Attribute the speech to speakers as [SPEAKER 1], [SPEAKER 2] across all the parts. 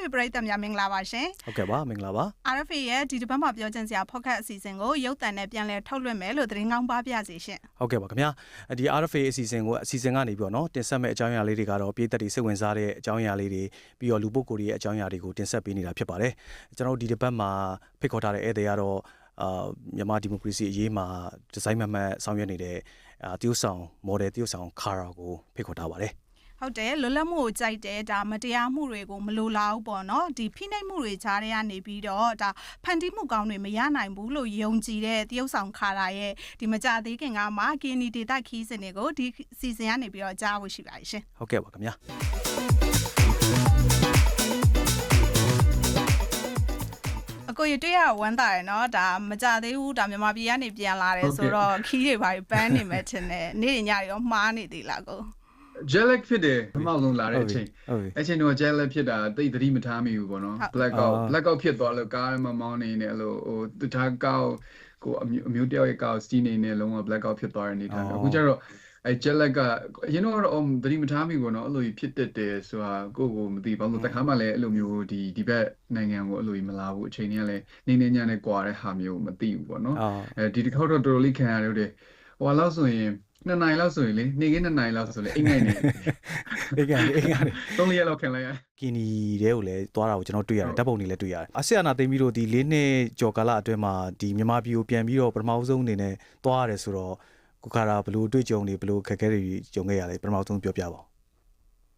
[SPEAKER 1] RFA ပရိသတ်များမင်္ဂလာပါရှင်။
[SPEAKER 2] ဟုတ်ကဲ့ပါမင်္ဂလာပါ။
[SPEAKER 1] RFA ရဲ့ဒီတစ်ပတ်မှာပြောချင်စရာ podcast အစီအစဉ်ကိုရုပ်သံနဲ့ပြန်လည်ထုတ်လွှင့်မယ်လို့သတင်းကောင်းပါပြစေရှင်။
[SPEAKER 2] ဟုတ်ကဲ့ပါခင်ဗျာ။ဒီ RFA အစီအစဉ်ကိုအစီအစဉ်ကနေပြီးတော့နော်တင်ဆက်မယ့်အကြောင်းအရာလေးတွေကတော့ပြည်သက်တွေစိတ်ဝင်စားတဲ့အကြောင်းအရာလေးတွေပြီးတော့လူပုဂ္ဂိုလ်တွေရဲ့အကြောင်းအရာတွေကိုတင်ဆက်ပေးနေတာဖြစ်ပါတယ်။ကျွန်တော်ဒီတစ်ပတ်မှာဖိတ်ခေါ်ထားတဲ့ဧည့်သည်ကတော့အာမြန်မာဒီမိုကရေစီအရေးမှာဒီဇိုင်းမှတ်မှတ်ဆောင်ရွက်နေတဲ့အာတရုတ်ဆောင်မော်ဒယ်တရုတ်ဆောင်ခါရာကိုဖိတ်ခေါ်ထားပါတယ်။
[SPEAKER 1] ဟုတ်တယ်လွတ်လပ်မှုကိုကြိုက်တယ်ဒါမတရားမှုတွေကိုမလိုလားဘူးပေါ့နော်ဒီဖိနှိပ်မှုတွေကြားထဲကနေပြီးတော့ဒါဖန်တီးမှုကောင်းတွေမရနိုင်ဘူးလို့ယုံကြည်တဲ့တရုတ်ဆောင်ခါရာရဲ့ဒီမကြသေးခင်ကမှ KNY ဒေတာခီးစင်တွေကိုဒီစီစဉ်ကနေပြီးတော့ကြားဖို့ရှိပါတယ်ရှင်
[SPEAKER 2] ဟုတ်ကဲ့ပါခင်ဗျာ
[SPEAKER 1] အကိုရတွေ့ရဝမ်းသာရယ်နော်ဒါမကြသေးဘူးဒါမြန်မာပြည်ကနေပြန်လာတယ်ဆိုတော့ခီးတွေပါပန်းနေမယ်ထင်တယ်နေ့ညတွေရောမှားနေသေးလားကို
[SPEAKER 3] jelek ဖြစ်တယ်ပထမဆုံးလာတဲ့အချိန်
[SPEAKER 2] ဟုတ်ပြီ
[SPEAKER 3] အဲ့ချိန်တော့ jelek ဖြစ်တာတိတ်သတိမထားမိဘူးပေါ့နော် black out black out ဖြစ်သွားလို့ကားမမောင်းနေနေအဲ့လိုဟိုတခြားကောက်ကိုအမျိုးအမျိုးတယောက်ရဲ့ကောက်စတီးနေနေလုံးဝ black out ဖြစ်သွားတဲ့အနေထားအခုကျတော့အဲ jelek ကအရင်တော့တော့သတိမထားမိဘူးပေါ့နော်အဲ့လိုဖြစ်တတ်တယ်ဆိုတာကိုကိုမသိဘာလို့တခါမှလည်းအဲ့လိုမျိုးဒီဒီဘက်နိုင်ငံကိုအဲ့လိုမလာဘူးအချိန်ကြီးကလည်းနေနေညံ့နဲ့ကွာတဲ့ဟာမျိုးမသိဘူးပေါ့နော်
[SPEAKER 2] အာ
[SPEAKER 3] အဲဒီတစ်ခေါက်တော့တော်တော်လေးခံရတယ်တဲ့ဟိုလောက်ဆိုရင် နှစ်နိုင်လောက်ဆိုရင်လေနေကင်းနှစ်နိုင်လောက်ဆိုလေအိမ်ငိုင်နေ
[SPEAKER 2] အေးကန်အေးကန်
[SPEAKER 3] သုံးလေးရက်လောက်ခံလိုက်ရ
[SPEAKER 2] ကင်နီတဲကိုလည်းသွားတာကိုကျွန်တော်တွေ့ရတယ်ဓာတ်ပုံတွေလည်းတွေ့ရတယ်အာဆီယံနာသိမ်းပြီးတော့ဒီ၄နှစ်ကျော်ကာလအတွင်းမှာဒီမြန်မာပြည်ကိုပြန်ပြီးတော့ပထမဆုံးအနေနဲ့သွားရတယ်ဆိုတော့ကိုခါရာဘလို့တွေ့ကြုံနေဘလို့ခက်ခဲတွေကြုံခဲ့ရလဲပထမဆုံးပြောပြပါဦး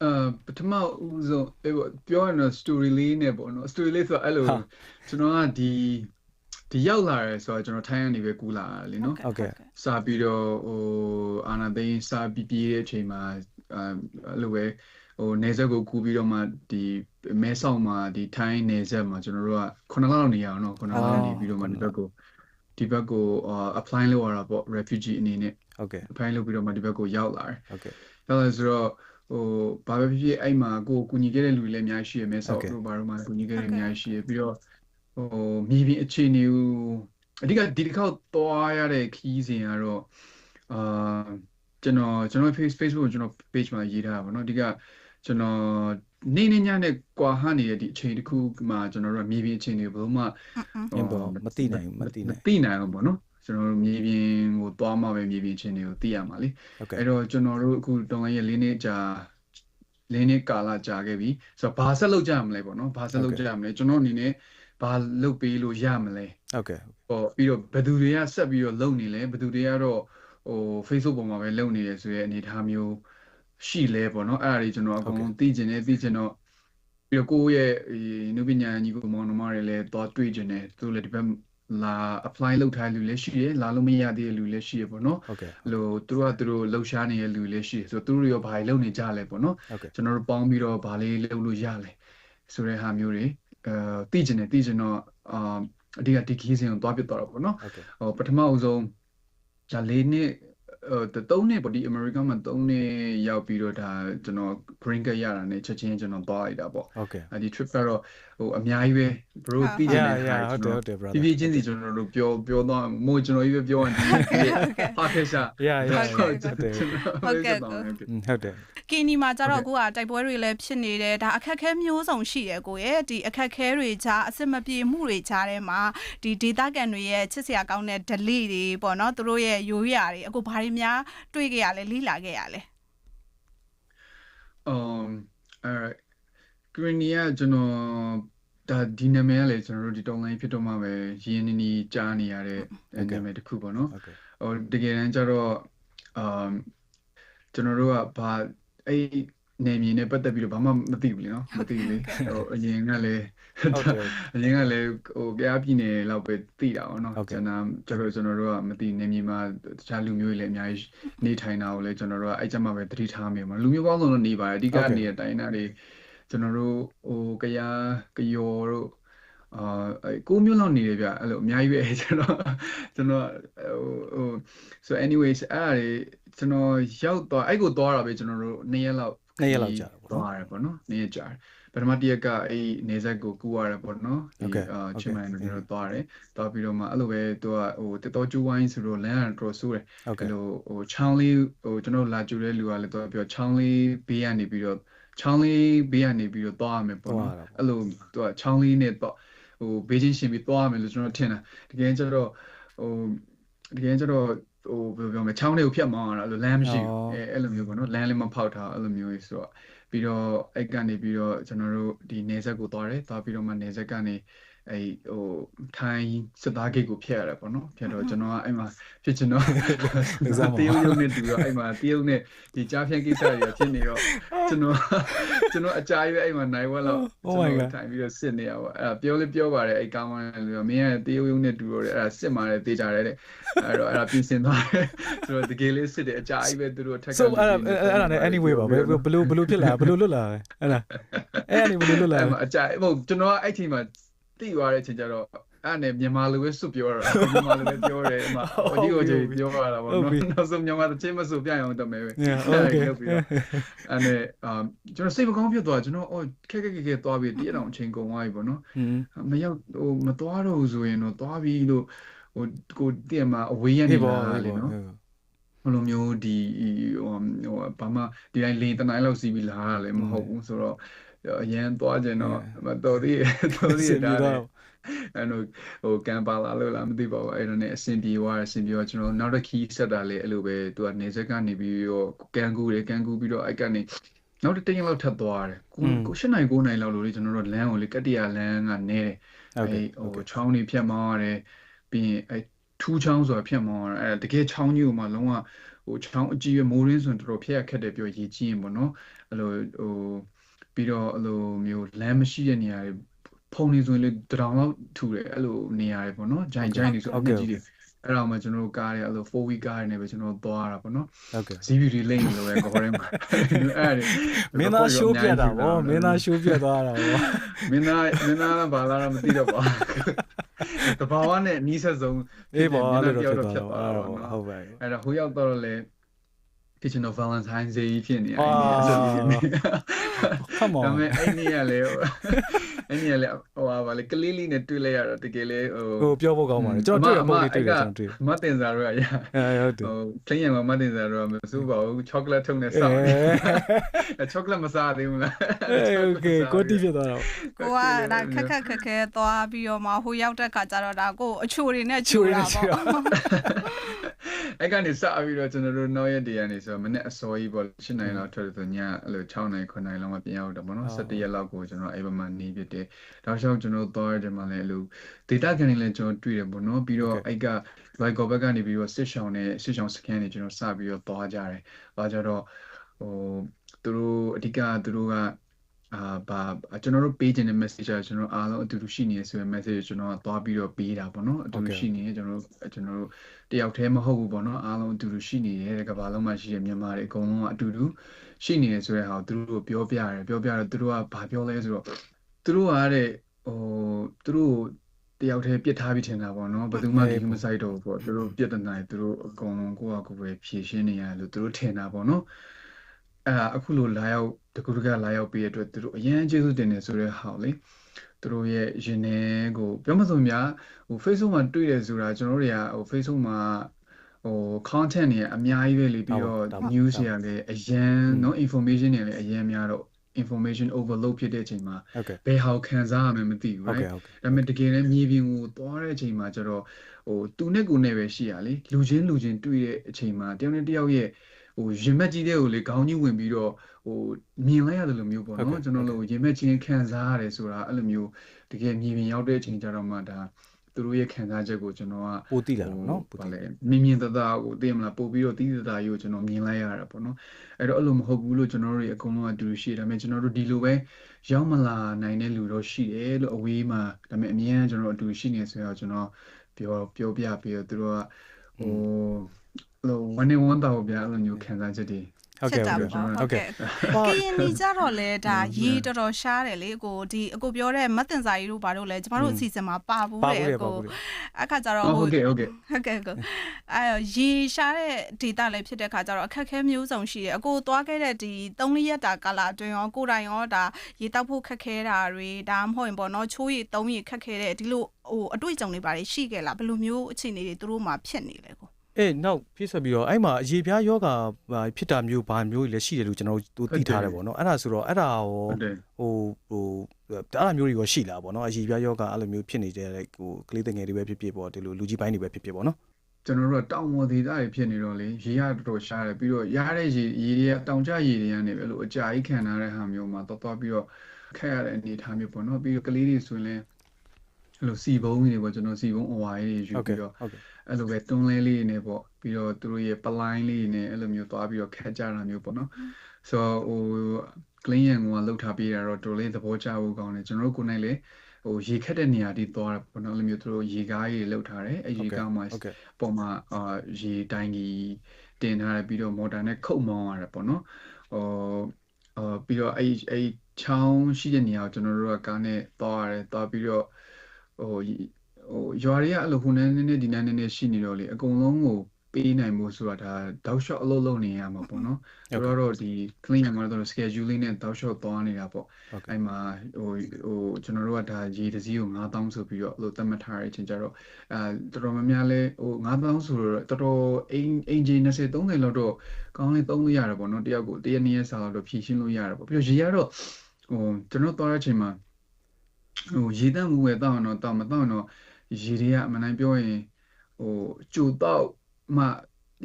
[SPEAKER 3] အာပထမဦးဆုံးအေးပေါ့ပြောရရင်တော့ story လေးနဲ့ပေါ့နော် story လေးဆိုတော့အဲ့လို
[SPEAKER 2] ဟာ
[SPEAKER 3] ကျွန်တော်ကဒီ ဒီရောက်လာရဲဆိုတော့ကျွန်တော်ထိုင်းကနေပဲကူးလာတာလေနော်
[SPEAKER 2] ဟုတ်ကဲ့
[SPEAKER 3] စပြီးတော့ဟိုအာနာသိန်းစပြီးပြေးတဲ့အချိန်မှာအာအဲ့လိုပဲဟိုနေဆက်ကိုကူးပြီးတော့မှဒီမဲဆောက်မှာဒီထိုင်းနေဆက်မှာကျွန်တော်တို့က9လလောက်နေရအောင်နော်9လလောက်နေပြီးတော့မှဒီဘက်ကိုဒီဘက်ကိုအာ apply လုပ်ရတာပေါ့ refugee အနေနဲ့
[SPEAKER 2] ဟုတ်ကဲ့
[SPEAKER 3] apply လုပ်ပြီးတော့မှဒီဘက်ကိုရောက်လာတယ်
[SPEAKER 2] ဟုတ်ကဲ့
[SPEAKER 3] ဟုတ်လားဆိုတော့ဟိုဘာပဲဖြစ်ဖြစ်အဲ့မှာကိုယ်ကူညီခဲ့တဲ့လူတွေလည်းအများကြီးရှိရမယ်ဆောက်
[SPEAKER 2] Okay.
[SPEAKER 3] တို့ဘာလို့မှကူညီခဲ့တဲ့
[SPEAKER 1] Okay.
[SPEAKER 3] အများကြီးရှိရပြီးတော့ ဟိုမြေပြင်အခြေအနေကိုအဓိကဒီတစ်ခေါက်သွားရတဲ့ခီးစဉ်ကတော့အာကျွန်တော်ကျွန်တော် face Facebook ကိုကျွန်တော် page မှာရေးထားတာပေါ့နော်အဓိကကျွန်တော်နေနေညနဲ့ကွာဟနေတဲ့ဒီအချိန်တစ်ခုမှာကျွန်တော်တို့ကမြေပြင်အခြေအနေကိုဘယ်လိုမှ
[SPEAKER 2] အင်းပေါ့မသိနိုင်ဘူးမသိ
[SPEAKER 3] မ
[SPEAKER 2] နိုင်
[SPEAKER 3] သိနိုင်ဘူးပေါ့နော်ကျွန်တော်တို့မြေပြင်ကိုသွားမှပဲမြေပြင်အခြေအနေကိုသိရမှာလေ
[SPEAKER 2] ဟုတ်ကဲ့
[SPEAKER 3] အဲ့တော့ကျွန်တော်တို့အခုတောင်လိုင်းရဲ့၄နှစ်ကြာ၄နှစ်ကာလကြာခဲ့ပြီဆိုတော့ဘာဆက်လုပ်ကြမလဲပေါ့နော်ဘာဆက်လုပ်ကြမလဲကျွန်တော်အနေနဲ့ ဘာလုပ်ပေးလို့ရမလဲ
[SPEAKER 2] ဟုတ်ကဲ့
[SPEAKER 3] ဟောပြီးတော့ဘယ်သူတွေကဆက်ပြီးတော့လုပ်နေလဲဘယ်သူတွေကတော့ဟို Facebook ပေါ်မှာပဲလုပ်နေတယ်ဆိုတဲ့အနေအထားမျိုးရှိလဲပေါ့နော်အဲ့ဒါတွေကျွန်တော်အကုန်လုံးသိကျင်တယ်သိကျင်တော့ပြီးတော့ကိုယ့်ရဲ့ဒီနုပညာညီကိုမောင်နှမတွေလည်းသွားတွေ့ကျင်တယ်သူတို့လည်းဒီဘက်လာ apply လုပ်ထားတဲ့လူလည်းရှိတယ်လာလို့မရသေးတဲ့လူလည်းရှိရပေါ့နော်
[SPEAKER 2] ဟုတ်ကဲ့
[SPEAKER 3] အဲ့လိုသူတို့ကသူတို့လှုပ်ရှားနေတဲ့လူလည်းရှိတယ်ဆိုတော့သူတို့တွေရောဘာတွေလုပ်နေကြလဲပေါ့နော်
[SPEAKER 2] ဟုတ်ကဲ့
[SPEAKER 3] ကျွန်တော်တို့ပေါင်းပြီးတော့ဘာလေးလုပ်လို့ရလဲဆိုတဲ့ဟာမျိုးတွေ အဲသိကျင်တယ်သိကျင်တော့အာအဓိကဒီခီးစဉ်ကိုသွားပြသွားတော့ပေါ့နော်
[SPEAKER 2] ဟုတ်ကဲ့
[SPEAKER 3] ဟိုပထမအဆုံးဒါလေးနှစ် အဲသုံးနှစ်ပေါ့ဒီ America မှာသုံးနှစ်ရောက်ပြီးတော့ဒါကျွန်တော် green card ရတာနဲ့ချက်ချင်းကျွန်တော်သွားလိုက်တာပေါ့
[SPEAKER 2] ဟုတ်ကဲ့
[SPEAKER 3] အဲဒီ trip ကတော့ဟိုအများကြီးပဲ bro သိကျင်
[SPEAKER 2] yeah
[SPEAKER 3] တဲ့
[SPEAKER 2] yeah
[SPEAKER 3] ဟာ
[SPEAKER 2] ဟုတ်
[SPEAKER 3] တွေ
[SPEAKER 2] တယ်
[SPEAKER 3] ကျွန်
[SPEAKER 2] ဟုတ်တယ် brother
[SPEAKER 3] တော်ပြပြချင်းစီကျွန်တော်တို့ပြောပြောတော့မို့ကျွန်တော်ကြီးပဲပြောရင်ဒီဟာခဲ့ရှာ
[SPEAKER 2] yeah yeah
[SPEAKER 1] ဟုတ်ကဲ့
[SPEAKER 2] ဟုတ်တယ်
[SPEAKER 1] ဟုတ်ကဲ့ကို
[SPEAKER 2] อืมဟုတ်တယ်
[SPEAKER 1] ကင်နီမှာကြတော့ကိုကတိုက်ပွဲတွေလည်းဖြစ်နေတယ်ဒါအခက်အခဲမျိုးစုံရှိတယ်ကိုရဲ့ဒီအခက်အခဲတွေကြားအစစ်မပြေမှုတွေကြားထဲမှာဒီဒေတာကန်တွေရဲ့ချစ်စရာကောင်းတဲ့ delay တွေပေါ့နော်သူတို့ရဲ့ရိုးရာတွေအခုဘာတွေများတွေ့ကြရလဲလိလာခဲ့ရလဲ
[SPEAKER 3] um alright green ကကျွန်တော်ဒါဒီနာမည်ကလေကျွန်တော်တို့ဒီ online ဖြစ်တော့မှပဲရင်းနှီးနှီးကြားနေရတဲ့
[SPEAKER 2] ဟုတ်ကဲ့
[SPEAKER 3] နာမည်တစ်ခုပေါ့နော်
[SPEAKER 2] ဟုတ်ကဲ့
[SPEAKER 3] ဟိုတကယ်တမ်းကျတော့ um ကျွန်တော်တို့ကဘာအဲ့နေမြင်နဲ့ပတ်သက်ပြီးတော့ဘာမှမသိဘူးလေနော်မသိဘူးလေဟိုအရင်ကလည်း
[SPEAKER 2] ဟုတ်တယ်
[SPEAKER 3] အရင်ကလည်းဟိုကြားပြည်နယ်လောက်ပဲသိတာပေါ့နော်
[SPEAKER 2] ဟုတ်ကဲ့
[SPEAKER 3] ကျွန်တော်ကျွန်တော်ကျွန်တော်တို့ကမသိနေမြေမှာတခြားလူမျိုးတွေလည်းအများကြီးနေထိုင်တာကိုလည်းကျွန်တော်တို့ကအဲ့ကြမှာပဲသတိထားမိမှာလူမျိုးပေါင်းစုံတော့နေပါတယ်အဓိက
[SPEAKER 2] ဟုတ်ကဲ့
[SPEAKER 3] နေတဲ့တိုင်းသားတွေကျွန်တော်တို့ဟိုကယားကယောတို့အာအဲကိုမျိုးလောက်နေတယ်ဗျအဲ့လိုအများကြီးပဲကျွန်တော်ကျွန်တော်ဟိုဟို so anyways အဲ့ဒါတွေကျွန်တော်ရောက်သွားအဲ့ကိုသွားတာပဲကျွန်တော်တို့နှစ်ရက်လောက်
[SPEAKER 2] နှစ်ရက်လောက်ကြာတာပေါ့နော်
[SPEAKER 3] သွားရတယ်ပေါ့နော်နှစ်ရက်ကြာတယ် ပထမတစ်ရက်ကအဲ့နေဆက်ကိုကူရတယ်ပေါ့နော်
[SPEAKER 2] ဟုတ်ကဲ့
[SPEAKER 3] အာ
[SPEAKER 2] ဟုတ်ကဲ့
[SPEAKER 3] ချင်းမိုင်တို့ကျွန်တော်သွားတယ်သွားပြီးတော့မှအဲ့လိုပဲသူကဟိုတက်တော်ကျူဝိုင်းဆိုတော့လမ်းကတော်ဆိုးတယ်
[SPEAKER 2] ဟုတ်ကဲ့
[SPEAKER 3] အဲ့လိုဟိုချောင်းလေးဟိုကျွန်တော်လာကျူတဲ့လူကလည်းတော့ပြောချောင်းလေးဘေးကနေပြီးတော့ချောင်းလေးဘေးကနေပြီးတော့သွားရမယ်ပေါ့နော်အဲ့လိုသူကချောင်းလေးနဲ့တော့ဟိုဘေးချင်းရှင်ပြီးသွားရမယ်လို့ကျွန်တော်ထင်တာတကယ်ကျတော့ဟိုတကယ်ကျတော့ဟိုဘယ်လိုပြောမလဲချောင်းလေးကိုဖြတ်မောင်းရတာအဲ့လိုလမ်းမရှိဘူးအဲအဲ့လိုမျိုးပေါ့နော်လမ်းလေးမဖောက်ထားအဲ့လိုမျိုးဆိုတော့ ပြီးတော့အဲ့ကနေပြီးတော့ကျွန်တော်တို့ဒီနေဆက်ကိုသွားတယ်သွားပြီးတော့မှနေဆက်ကနေ အဲ့ဟိုထိုင်းစစ်သားဂိတ်ကိုဖျက်ရတယ်ပေါ့နော်ဖျက်တော့ကျွန်တော်ကအဲ့မှာဖြစ်ကျွန်တော်တရုတ်ရုံနဲ့တူတော့အဲ့မှာတရုတ်နဲ့ဒီကြားဖြန့်ကိစ္စတွေဖြစ်နေတော့ကျွန်တော်ကျွန်တော်အကြာကြီးပဲအဲ့မှာနိုင်ဝက်လောက်ကျွန်တော်ထိုင်ပြီးတော့စစ်နေရပါအဲ့ဒါပြောလဲပြောပါတယ်အဲ့ကောင်းတယ်လို့မင်းကတရုတ်ရုံနဲ့တူတော့အဲ့ဒါစစ်มาတယ်တေးကြတယ်တဲ့အဲ့တော့အဲ့ဒါပြင်ဆင်သွားတယ်ဆိုတော့တကယ်လေးစစ်တယ်အကြာကြီးပဲသူတို့ထက်က
[SPEAKER 2] ဆိုအဲ့ဒါအဲ့ဒါနဲ့ anyway ပါဘယ်ဘလို့ဘလို့ဖြစ်လာဘလို့လွတ်လာဟဲ့လားအဲ့အနေဘလို့လွတ်လာ
[SPEAKER 3] အဲ့မှာအကြာဟုတ်ကျွန်တော်ကအဲ့ချိန်မှာ တိသွားတဲ့အချိန်ကျတော့အဲ့နဲ့မြန်မာလိုပဲစွတ်ပြောတာမြန်မာလိုပဲပြောတယ်အမအကြီးကိုကြီးပြောရတာပေါ့နော်နောက်ဆုံးမြန်မာတစ်ချိန်မဆိုပြရအောင်တမဲပဲ
[SPEAKER 2] Yeah okay
[SPEAKER 3] အဲ့နဲ့အာကျွန်တော်စိတ်မကောင်းဖြစ်သွားကျွန်တော်အော်ခက်ခက်ခက်ခက်သွားပြီးတရက်တောင်အချိန်ကုန်သွားပြီပေါ့နော်မရောက်ဟိုမသွားတော့ဆိုရင်တော့သွားပြီလို့ဟိုကိုတည့်မှာအဝေးရနေပါလေနော်ဘလိုမျိုးဒီဟိုဟိုဘာမှဒီတိုင်းလေတနိုင်လောက်စီးပြီးလာတာလည်းမဟုတ်ဘူးဆိုတော့ အရန်သွားကြတော့မတော်သေးတော်သေးတာအဲ့လိုဟိုကံပါလာလို့လားမသိပါဘူးအဲ့တော့ ਨੇ အဆင်ပြေသွားအဆင်ပြေတော့ကျွန်တော်နောက်တစ်ခီးဆက်တာလေအဲ့လိုပဲသူကနေဆက်ကနေပြီးတော့ကန်ကူတယ်ကန်ကူပြီးတော့အဲ့ကနေနောက်တစ်တင်းလောက်ထပ်သွားတယ်ကိုကို၈နိုင်9နိုင်လောက်လို့လေကျွန်တော်တို့လမ်းကိုလေကတ္တရာလမ်းကနေတယ်အဲ့ဟိုချောင်းတွေဖြတ်မောင်းရတယ်ပြီးရင်အဲ့ထူးချောင်းဆိုတာဖြတ်မောင်းရတယ်အဲ့တကယ်ချောင်းကြီးကိုမှလုံးဝဟိုချောင်းအကြီးရမိုးရင်းဆိုရင်တော်တော်ဖြတ်ရခက်တယ်ပြောရေကြီးရင်ပေါ့နော်အဲ့လိုဟို ပြီးတော့အဲ့လိုမျိုးလမ်းမရှိတဲ့နေရာတွေဖုံနေဆိုရင်လေတရောင်လောက်ထူတယ်အဲ့လိုနေရာတွေပေါ့နော်ဂျိုင်ဂျိုင်တွေဆိုအကြီးတွေအဲ့တော့မှကျွန်တော်တို့ကားတွေအဲ့လို4 week ကားတွေနဲ့ပဲကျွန်တော်သွားရတာပေါ့နော်
[SPEAKER 2] ဟုတ်ကဲ့
[SPEAKER 3] ZB တွေလိမ့်နေလို့ပဲခေါ်ရဲမှာအဲ့ဒါ
[SPEAKER 2] မင်းသားရှိုးပြတာဗောမင်းသားရှိုးပြသွားတာဗော
[SPEAKER 3] မင်းသားမင်းသားကဘာလာတော့မသိတော့ပါတဘာဝနဲ့နီးဆက်ဆုံး
[SPEAKER 2] အေးဗောအဲ့လိုတော့ဖြစ်
[SPEAKER 3] ဖြစ်
[SPEAKER 2] သွား
[SPEAKER 3] သွား
[SPEAKER 2] တာ
[SPEAKER 3] တာ
[SPEAKER 2] ဗော
[SPEAKER 3] ပေါ့နော်
[SPEAKER 2] ဟုတ်ပါ
[SPEAKER 3] အဲ့တော့ဟိုရောက်တော့လေဖြစ်ချင်တော့ Valentine's Day ဖြစ်နေအဲ့
[SPEAKER 2] အာ
[SPEAKER 3] ဒီ အဲ့လိုဖြစ်နေ
[SPEAKER 2] come
[SPEAKER 3] ဒါ
[SPEAKER 2] on
[SPEAKER 3] ပေမဲ့အဲ့ဒီကလေအဲ့ဒီကလေဟိုဟာဗာလေကလေးလေးနဲ့တွေ့လိုက်ရတော့တကယ်လေဟို
[SPEAKER 2] ဟိုပြောဖို့ကောင်းပါတယ်ကျွန်တော်တွေ့ရပုံလေးတွေ့တယ်ကျွန်တော်တွေ့
[SPEAKER 3] မတင်စားတော့ရ
[SPEAKER 2] အဲဟုတ်တယ်
[SPEAKER 3] ဟိုခလင်းရမှာမတင်စားတော့မစိုးပါဘူးချောကလက်ထုံနဲ့စောက်အဲချောကလက်မစားသေးဘူးလား
[SPEAKER 2] အဲโอเคကိုတီးဖြစ်သွားတော့
[SPEAKER 1] ကိုကဒါခက်ခက်ခက်ခဲသွားပြီးတော့မှဟိုရောက်တဲ့ခါကျတော့ဒါကိုအချိုတွေနဲ့ချိုတာပေါ့
[SPEAKER 3] အဲ့ကနေစပြီးတော့ကျွန်တော်တို့နောက်ရက်တည်းကနေဆိုမနေ့အစောကြီးပေါ့၈နိုင်လောက်ထွက်တယ်ဆိုညအဲ့လို6နိုင်9နိုင်လောက်မှပြန်ရောက်တော့ဗောနော်17ရက်လောက်ကိုကျွန်တော်အဲ့ဘက်မှာနေဖြစ်တယ်။ဒါကြောင့်ကျွန်တော်သွားရတယ်မှာလည်းအဲ့လို data ကနေလည်းကျွန်တော်တွေ့တယ်ဗောနော်ပြီးတော့အဲ့က like ဘက်ကနေပြီးတော့စစ်ရှောင်းနဲ့စစ်ရှောင်း scan တွေကျွန်တော်စပြီးတော့သွားကြတယ်။သွားကြတော့ဟိုသူတို့အဓိကသူတို့က အာဘာကျွန်တော်တို့ပေးခြင်းတဲ့ message ကကျွန်တော်အားလုံးအတူတူရှိနေဆိုရင် message ကျွန်တော်ကသွားပြီးတော့ပေးတာပေါ့နော်အတူတူရှိနေကျွန်တော်တို့ကျွန်တော်တို့တယောက်တည်းမဟုတ်ဘူးပေါ့နော်အားလုံးအတူတူရှိနေတယ်ကဘာလုံးမှာရှိတဲ့မြန်မာတွေအကုန်လုံးကအတူတူရှိနေတယ်ဆိုတဲ့ဟာကိုသူတို့ပြောပြရတယ်ပြောပြတော့သူတို့ကဘာပြောလဲဆိုတော့သူတို့ကတဲ့ဟိုသူတို့တယောက်တည်းပြစ်ထားပြီးထင်တာပေါ့နော်ဘယ်သူမှဒီမဆိုင်တော့ဘူးပေါ့သူတို့ပြစ်တဲ့နိုင်သူတို့အကုန်လုံးကိုယ့်အကူပဲဖြည့်ရှင်းနေရတယ်လို့သူတို့ထင်တာပေါ့နော်အဲအခုလိုလာရောက် တကူတကလာရောက်ပြီးရတဲ့အတွက်သူတို့အရန်ကျေးဇူးတင်တယ်ဆိုတဲ့ဟာလေသူတို့ရဲ့ရင်ထဲကိုပြောမစုံများဟို Facebook မှာတွေ့တယ်ဆိုတာကျွန်တော်တို့တွေကဟို Facebook မှာဟို content တွေအများကြီးပဲလေပြီးတော့ news တွေကလည်းအရန်เนาะ information တွေလည်းအရန်များတော့ information overload ဖြစ်တဲ့အချိန်မှာ
[SPEAKER 2] ဟုတ်ကဲ့
[SPEAKER 3] ဘယ်ဟာခံစားရမှန်းမသိဘူး
[SPEAKER 2] ဟုတ်
[SPEAKER 3] right
[SPEAKER 2] ကဲ့ဟုတ်ကဲ့
[SPEAKER 3] ဒါပေမဲ့တကယ်လည်းမြေပြင်ကိုသွားတဲ့အချိန်မှာကျတော့ဟိုသူနဲ့ကိုနဲ့ပဲရှိရလေလူချင်းလူချင်းတွေ့တဲ့အချိန်မှာတယောက်နဲ့တယောက်ရဲ့ ဟိုရင်မက်ကြီးတဲ့ကိုလေခေါင်းကြီးဝင်ပြီးတော့ဟိုမြင်လိုက်ရတယ်လို့မျိုးပေါ့နော်ကျွန်တော်တို့ရင်မက်ချင်းခံစားရတယ်ဆိုတာအဲ့လိုမျိုးတကယ်မြေပြင်ရောက်တဲ့အချိန်ကျတော့မှဒါသူတို့ရဲ့ခံစားချက်ကိုကျွန်တော်က
[SPEAKER 2] ပိုတိလာတော့နော်ပို
[SPEAKER 3] ဘာ
[SPEAKER 2] တိ
[SPEAKER 3] လဲမြင်မြင်တသားကိုသိမလားပို့ပြီးတော့တီးတသားကြီးကိုကျွန်တော်မြင်လိုက်ရတာပေါ့နော်အဲ့တော့အဲ့လိုမဟုတ်ဘူးလို့ကျွန်တော်တို့တွေအကုန်လုံးအတူတူရှိတယ်ဒါပေမဲ့ကျွန်တော်တို့ဒီလိုပဲရောက်မလာနိုင်တဲ့လူတော့ရှိတယ်လို့အဝေးမှာဒါပေမဲ့အမြဲတမ်းကျွန်တော်တို့အတူရှိနေဆိုတော့ကျွန်တော်ပြောပြောပြပြီးတော့သူတို့ကဟို လို့ one in one တော့ဗျာအဲ့လိုမျိုးခံစားချက်တွေ
[SPEAKER 2] ဟုတ်ကဲ့ဟုတ်ကဲ့
[SPEAKER 1] ဟုတ်
[SPEAKER 2] ဟုတ်
[SPEAKER 1] ကဲ့
[SPEAKER 2] ကဲ့
[SPEAKER 1] ကရင်နီကြတော့လေဒါရေတော်တော်ရှားတယ်လေကိုဒီအကိုပြောတဲ့မတ်တင်စာကြီးတို့ဘာလို့လဲကျမတို့အစီအစဉ်မှာပါဘူး
[SPEAKER 2] ပါ
[SPEAKER 1] လေ
[SPEAKER 2] ဘူးလေပါ
[SPEAKER 1] ကို
[SPEAKER 2] ဘူးလေ
[SPEAKER 1] အခါကျတော့
[SPEAKER 3] ဟုတ်ကဲ့ဟုတ်ကဲ့
[SPEAKER 1] ဟုတ်ကဲ့ကိုအဲရေရှားတဲ့ data လည်းဖြစ်တဲ့ခါကျတော့အခက်အခဲမျိုးစုံရှိတယ်အကိုသွားခဲ့တဲ့ဒီ3ရက်တာကာလအတွင်းရောကိုယ်တိုင်ရောဒါရေတောက်ဖို့ခက်ခဲတာတွေဒါမှမဟုတ်ရင်ပေါ့နော်ချိုးရီ3ရီခက်ခဲတဲ့ဒီလိုဟိုအတွေ့အကြုံတွေပါရှိခဲ့လားဘယ်လိုမျိုးအခြေအနေတွေသူတို့မှာဖြစ်နေလဲကို
[SPEAKER 2] အေးနောက်ပြည့်ဆက်ပြီးတော့အဲ့မှာအရေပြားယောဂဖြစ်တာမျိုးဘာမျိုးလည်းရှိတယ်လို့ကျွန်တော်တို့သိထားတယ်ပေါ့နော်အဲ့ဒါဆိုတော့အဲ့ဒါရော
[SPEAKER 3] ဟုတ်တယ်
[SPEAKER 2] ဟိုဟိုအဲ့ဒါမျိုးတွေရောရှိလားပေါ့နော်အရေပြားယောဂအဲ့လိုမျိုးဖြစ်နေတဲ့ဟိုကလေးတငယ်တွေပဲဖြစ်ဖြစ်ပေါ့ဒီလိုလူကြီးပိုင်းတွေပဲဖြစ်ဖြစ်ပေါ့နော်
[SPEAKER 3] ကျွန်တော်တို့ကတောင်ပေါ်ဒေသတွေဖြစ်နေတော့လေရေရတော်တော်ရှားတယ်ပြီးတော့ရတဲ့ရေရေတွေကတောင်ကျရေတွေကနေပဲအဲ့လိုအကြာကြီးခံထားတဲ့ဟာမျိုးမှာတော့တော့ပြီးတော့ခက်ရတဲ့အနေအထားမျိုးပေါ့နော်ပြီးတော့ကလေးတွေဆိုရင်လည်း အဲ့လိုစီဘုံတွေပေါ့ကျွန်တော်စီဘုံအဝါကြီးတွေယူ
[SPEAKER 2] ဟုတ်ကဲ့
[SPEAKER 3] ပြီးတော့
[SPEAKER 2] ဟုတ်ကဲ့
[SPEAKER 3] အဲ့လိုပဲတွန်းလဲလေးတွေနဲ့ပေါ့ပြီးတော့သူတို့ရဲ့ပလိုင်းလေးတွေနဲ့အဲ့လိုမျိုးသွားပြီးတော့ခက်ကြတာမျိုးပေါ့နော်ဆိုတော့ဟို clean ရန်ကလောက်ထားပေးတာတော့တော်တော်လေးသဘောကျဖို့ကောင်းတယ်ကျွန်တော်တို့ကိုယ်နိုင်လေဟိုရေခက်တဲ့နေရာတိသွားတာပေါ့နော်အဲ့လိုမျိုးသူတို့ရေကားကြီးလောက်ထားတယ်အဲ့ရေကားမှာ
[SPEAKER 2] ဟုတ်ကဲ့
[SPEAKER 3] ပေါ်မှာအာရေတိုင်းကြီးတင်ထားတယ်ပြီးတော့မော်တာနဲ့ခုတ်မောင်းရတယ်ပေါ့နော်ဟိုအာပြီးတော့အဲ့အဲ့ချောင်းရှိတဲ့နေရာကိုကျွန်တော်တို့ကကားနဲ့သွားရတယ်သွားပြီးတော့ ဟိုဟိုရွာတွေကအဲ့လိုဟိုနဲ့နည်းနည်းဒီနဲ့နည်းနည်းရှိနေတော့လေအကုန်လုံးကိုပေးနိုင်မှုဆိုတာဒါတောက်လျှောက်အလုပ်လုပ်နေရမှာပေါ့နော်
[SPEAKER 2] ဟုတ်ကဲ့
[SPEAKER 3] တို့တော့ဒီ clean ရမှာတော့ schedule နဲ့တောက်လျှောက်သွားနေတာပေါ့
[SPEAKER 2] ဟုတ်ကဲ့
[SPEAKER 3] အဲ့မှာဟိုဟိုကျွန်တော်တို့ကဒါရေတစ်စီးကို9000ဆိုပြီးတော့အဲ့လိုသတ်မှတ်ထားတဲ့အချိန်ကျတော့အဲတော်တော်များများလဲဟို9000ဆိုတော့တော်တော်အင်အင်ဂျင်20 30လောက်တော့ကောင်းလေးသုံးလို့ရတယ်ပေါ့နော်တယောက်ကိုတရက်နှစ်ရက်စာလောက်တော့ဖြည့်ရှင်းလို့ရတယ်ပေါ့ပြီးတော့ရေကတော့ဟိုကျွန်တော်သွားတဲ့အချိန်မှာ ဟိုရေတန့်မှုပဲတောက်အောင်တော့တောက်မတောက်တော့ရေတွေကအမှန်တမ်းပြောရင်ဟိုကြိုတောက်မှ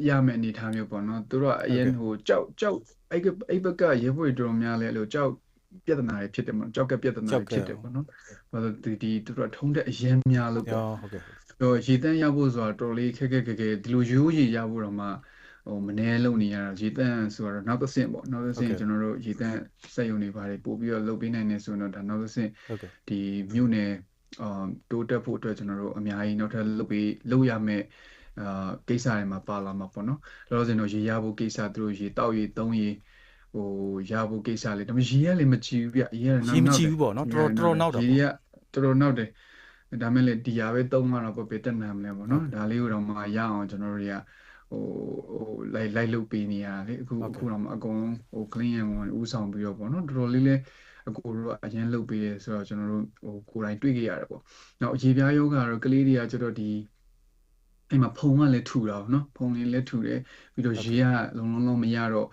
[SPEAKER 3] ရမယ့်အနေအထားမျိုးပေါ့နော်သူတို့ကအရင်ဟိုကြောက်ကြောက်အဲ့ကအဲ့ဘက်ကရေပွေတော်များလဲအဲ့လိုကြောက်ပြဿနာတွေဖြစ်တယ်ပေါ့နော်ကြောက်ကပြဿနာတွေဖြစ်တယ်ပေါ့နော်ဘာလို့ဒီဒီသူတို့ကထုံးတဲ့အရင်များလို့ပေါ့
[SPEAKER 2] ရောဟုတ်ကဲ့
[SPEAKER 3] ဟိုရေတန်းရဖို့ဆိုတာတော်တော်လေးခက်ခက်ခက်ခက်ဒီလိုရိုးရေရဖို့တော့မှ ဟိုမနှဲလုံးနေရတာရေတန်းဆိုတော့နောက်တစ်ဆင့်ပေါ့နောက်တစ်ဆင့်ကျွန်တော်တို့ရေတန်းစက်ရုံတွေပါတယ်ပို့ပြီးတော့လုပ်ပေးနိုင်နေဆိုတော့ဒါနောက်တစ်ဆင့်
[SPEAKER 2] ဟုတ်ကဲ့
[SPEAKER 3] ဒီမြို့နယ်အာတိုးတက်ဖို့အတွက်ကျွန်တော်တို့အများကြီးနောက်ထပ်လုပ်ပေးလုပ်ရမယ့်အာကိစ္စတွေမှာပါလာမှာပေါ့နော်လောလောဆယ်တော့ရေရဖို့ကိစ္စသူတို့ရေတောက်ရေသုံးရေဟိုရဖို့ကိစ္စလေးဒါပေမဲ့ရေကလည်းမကြည့်ဘူးဗျရေကလည်း
[SPEAKER 2] ရေမကြည့်ဘူးပေါ့နော်တော်တော်နောက်တော့
[SPEAKER 3] ရေကတော်တော်နောက်တယ်ဒါမဲ့လေဒီရပဲသုံးမှာတော့ပေါ့ပေတက်နာမလဲပေါ့နော်ဒါလေးကိုတော့မှရအောင်ကျွန်တော်တို့တွေက ဟိုဟိုလိုက်လိုက်လုပ်ပေးနေရတာလေအခုအခုတော့မှအကုန်လုံးဟို clean ရဝင်ဥဆောင်ပြီးတော့ပေါ့နော်တော်တော်လေးလေးအကိုတို့ကအရင်လုပ်ပေးရဲဆိုတော့ကျွန်တော်တို့ဟိုကိုယ်တိုင်တွေ့ခဲ့ရတယ်ပေါ့။နောက်ရေပြားယောဂကတော့ကလေးတွေကကျတော့ဒီအဲ့မှာဖုံကလည်းထူတာပေါ့နော်။ဖုံလေးလည်းထူတယ်ပြီးတော့ရေကလုံလုံလုံးမရတော့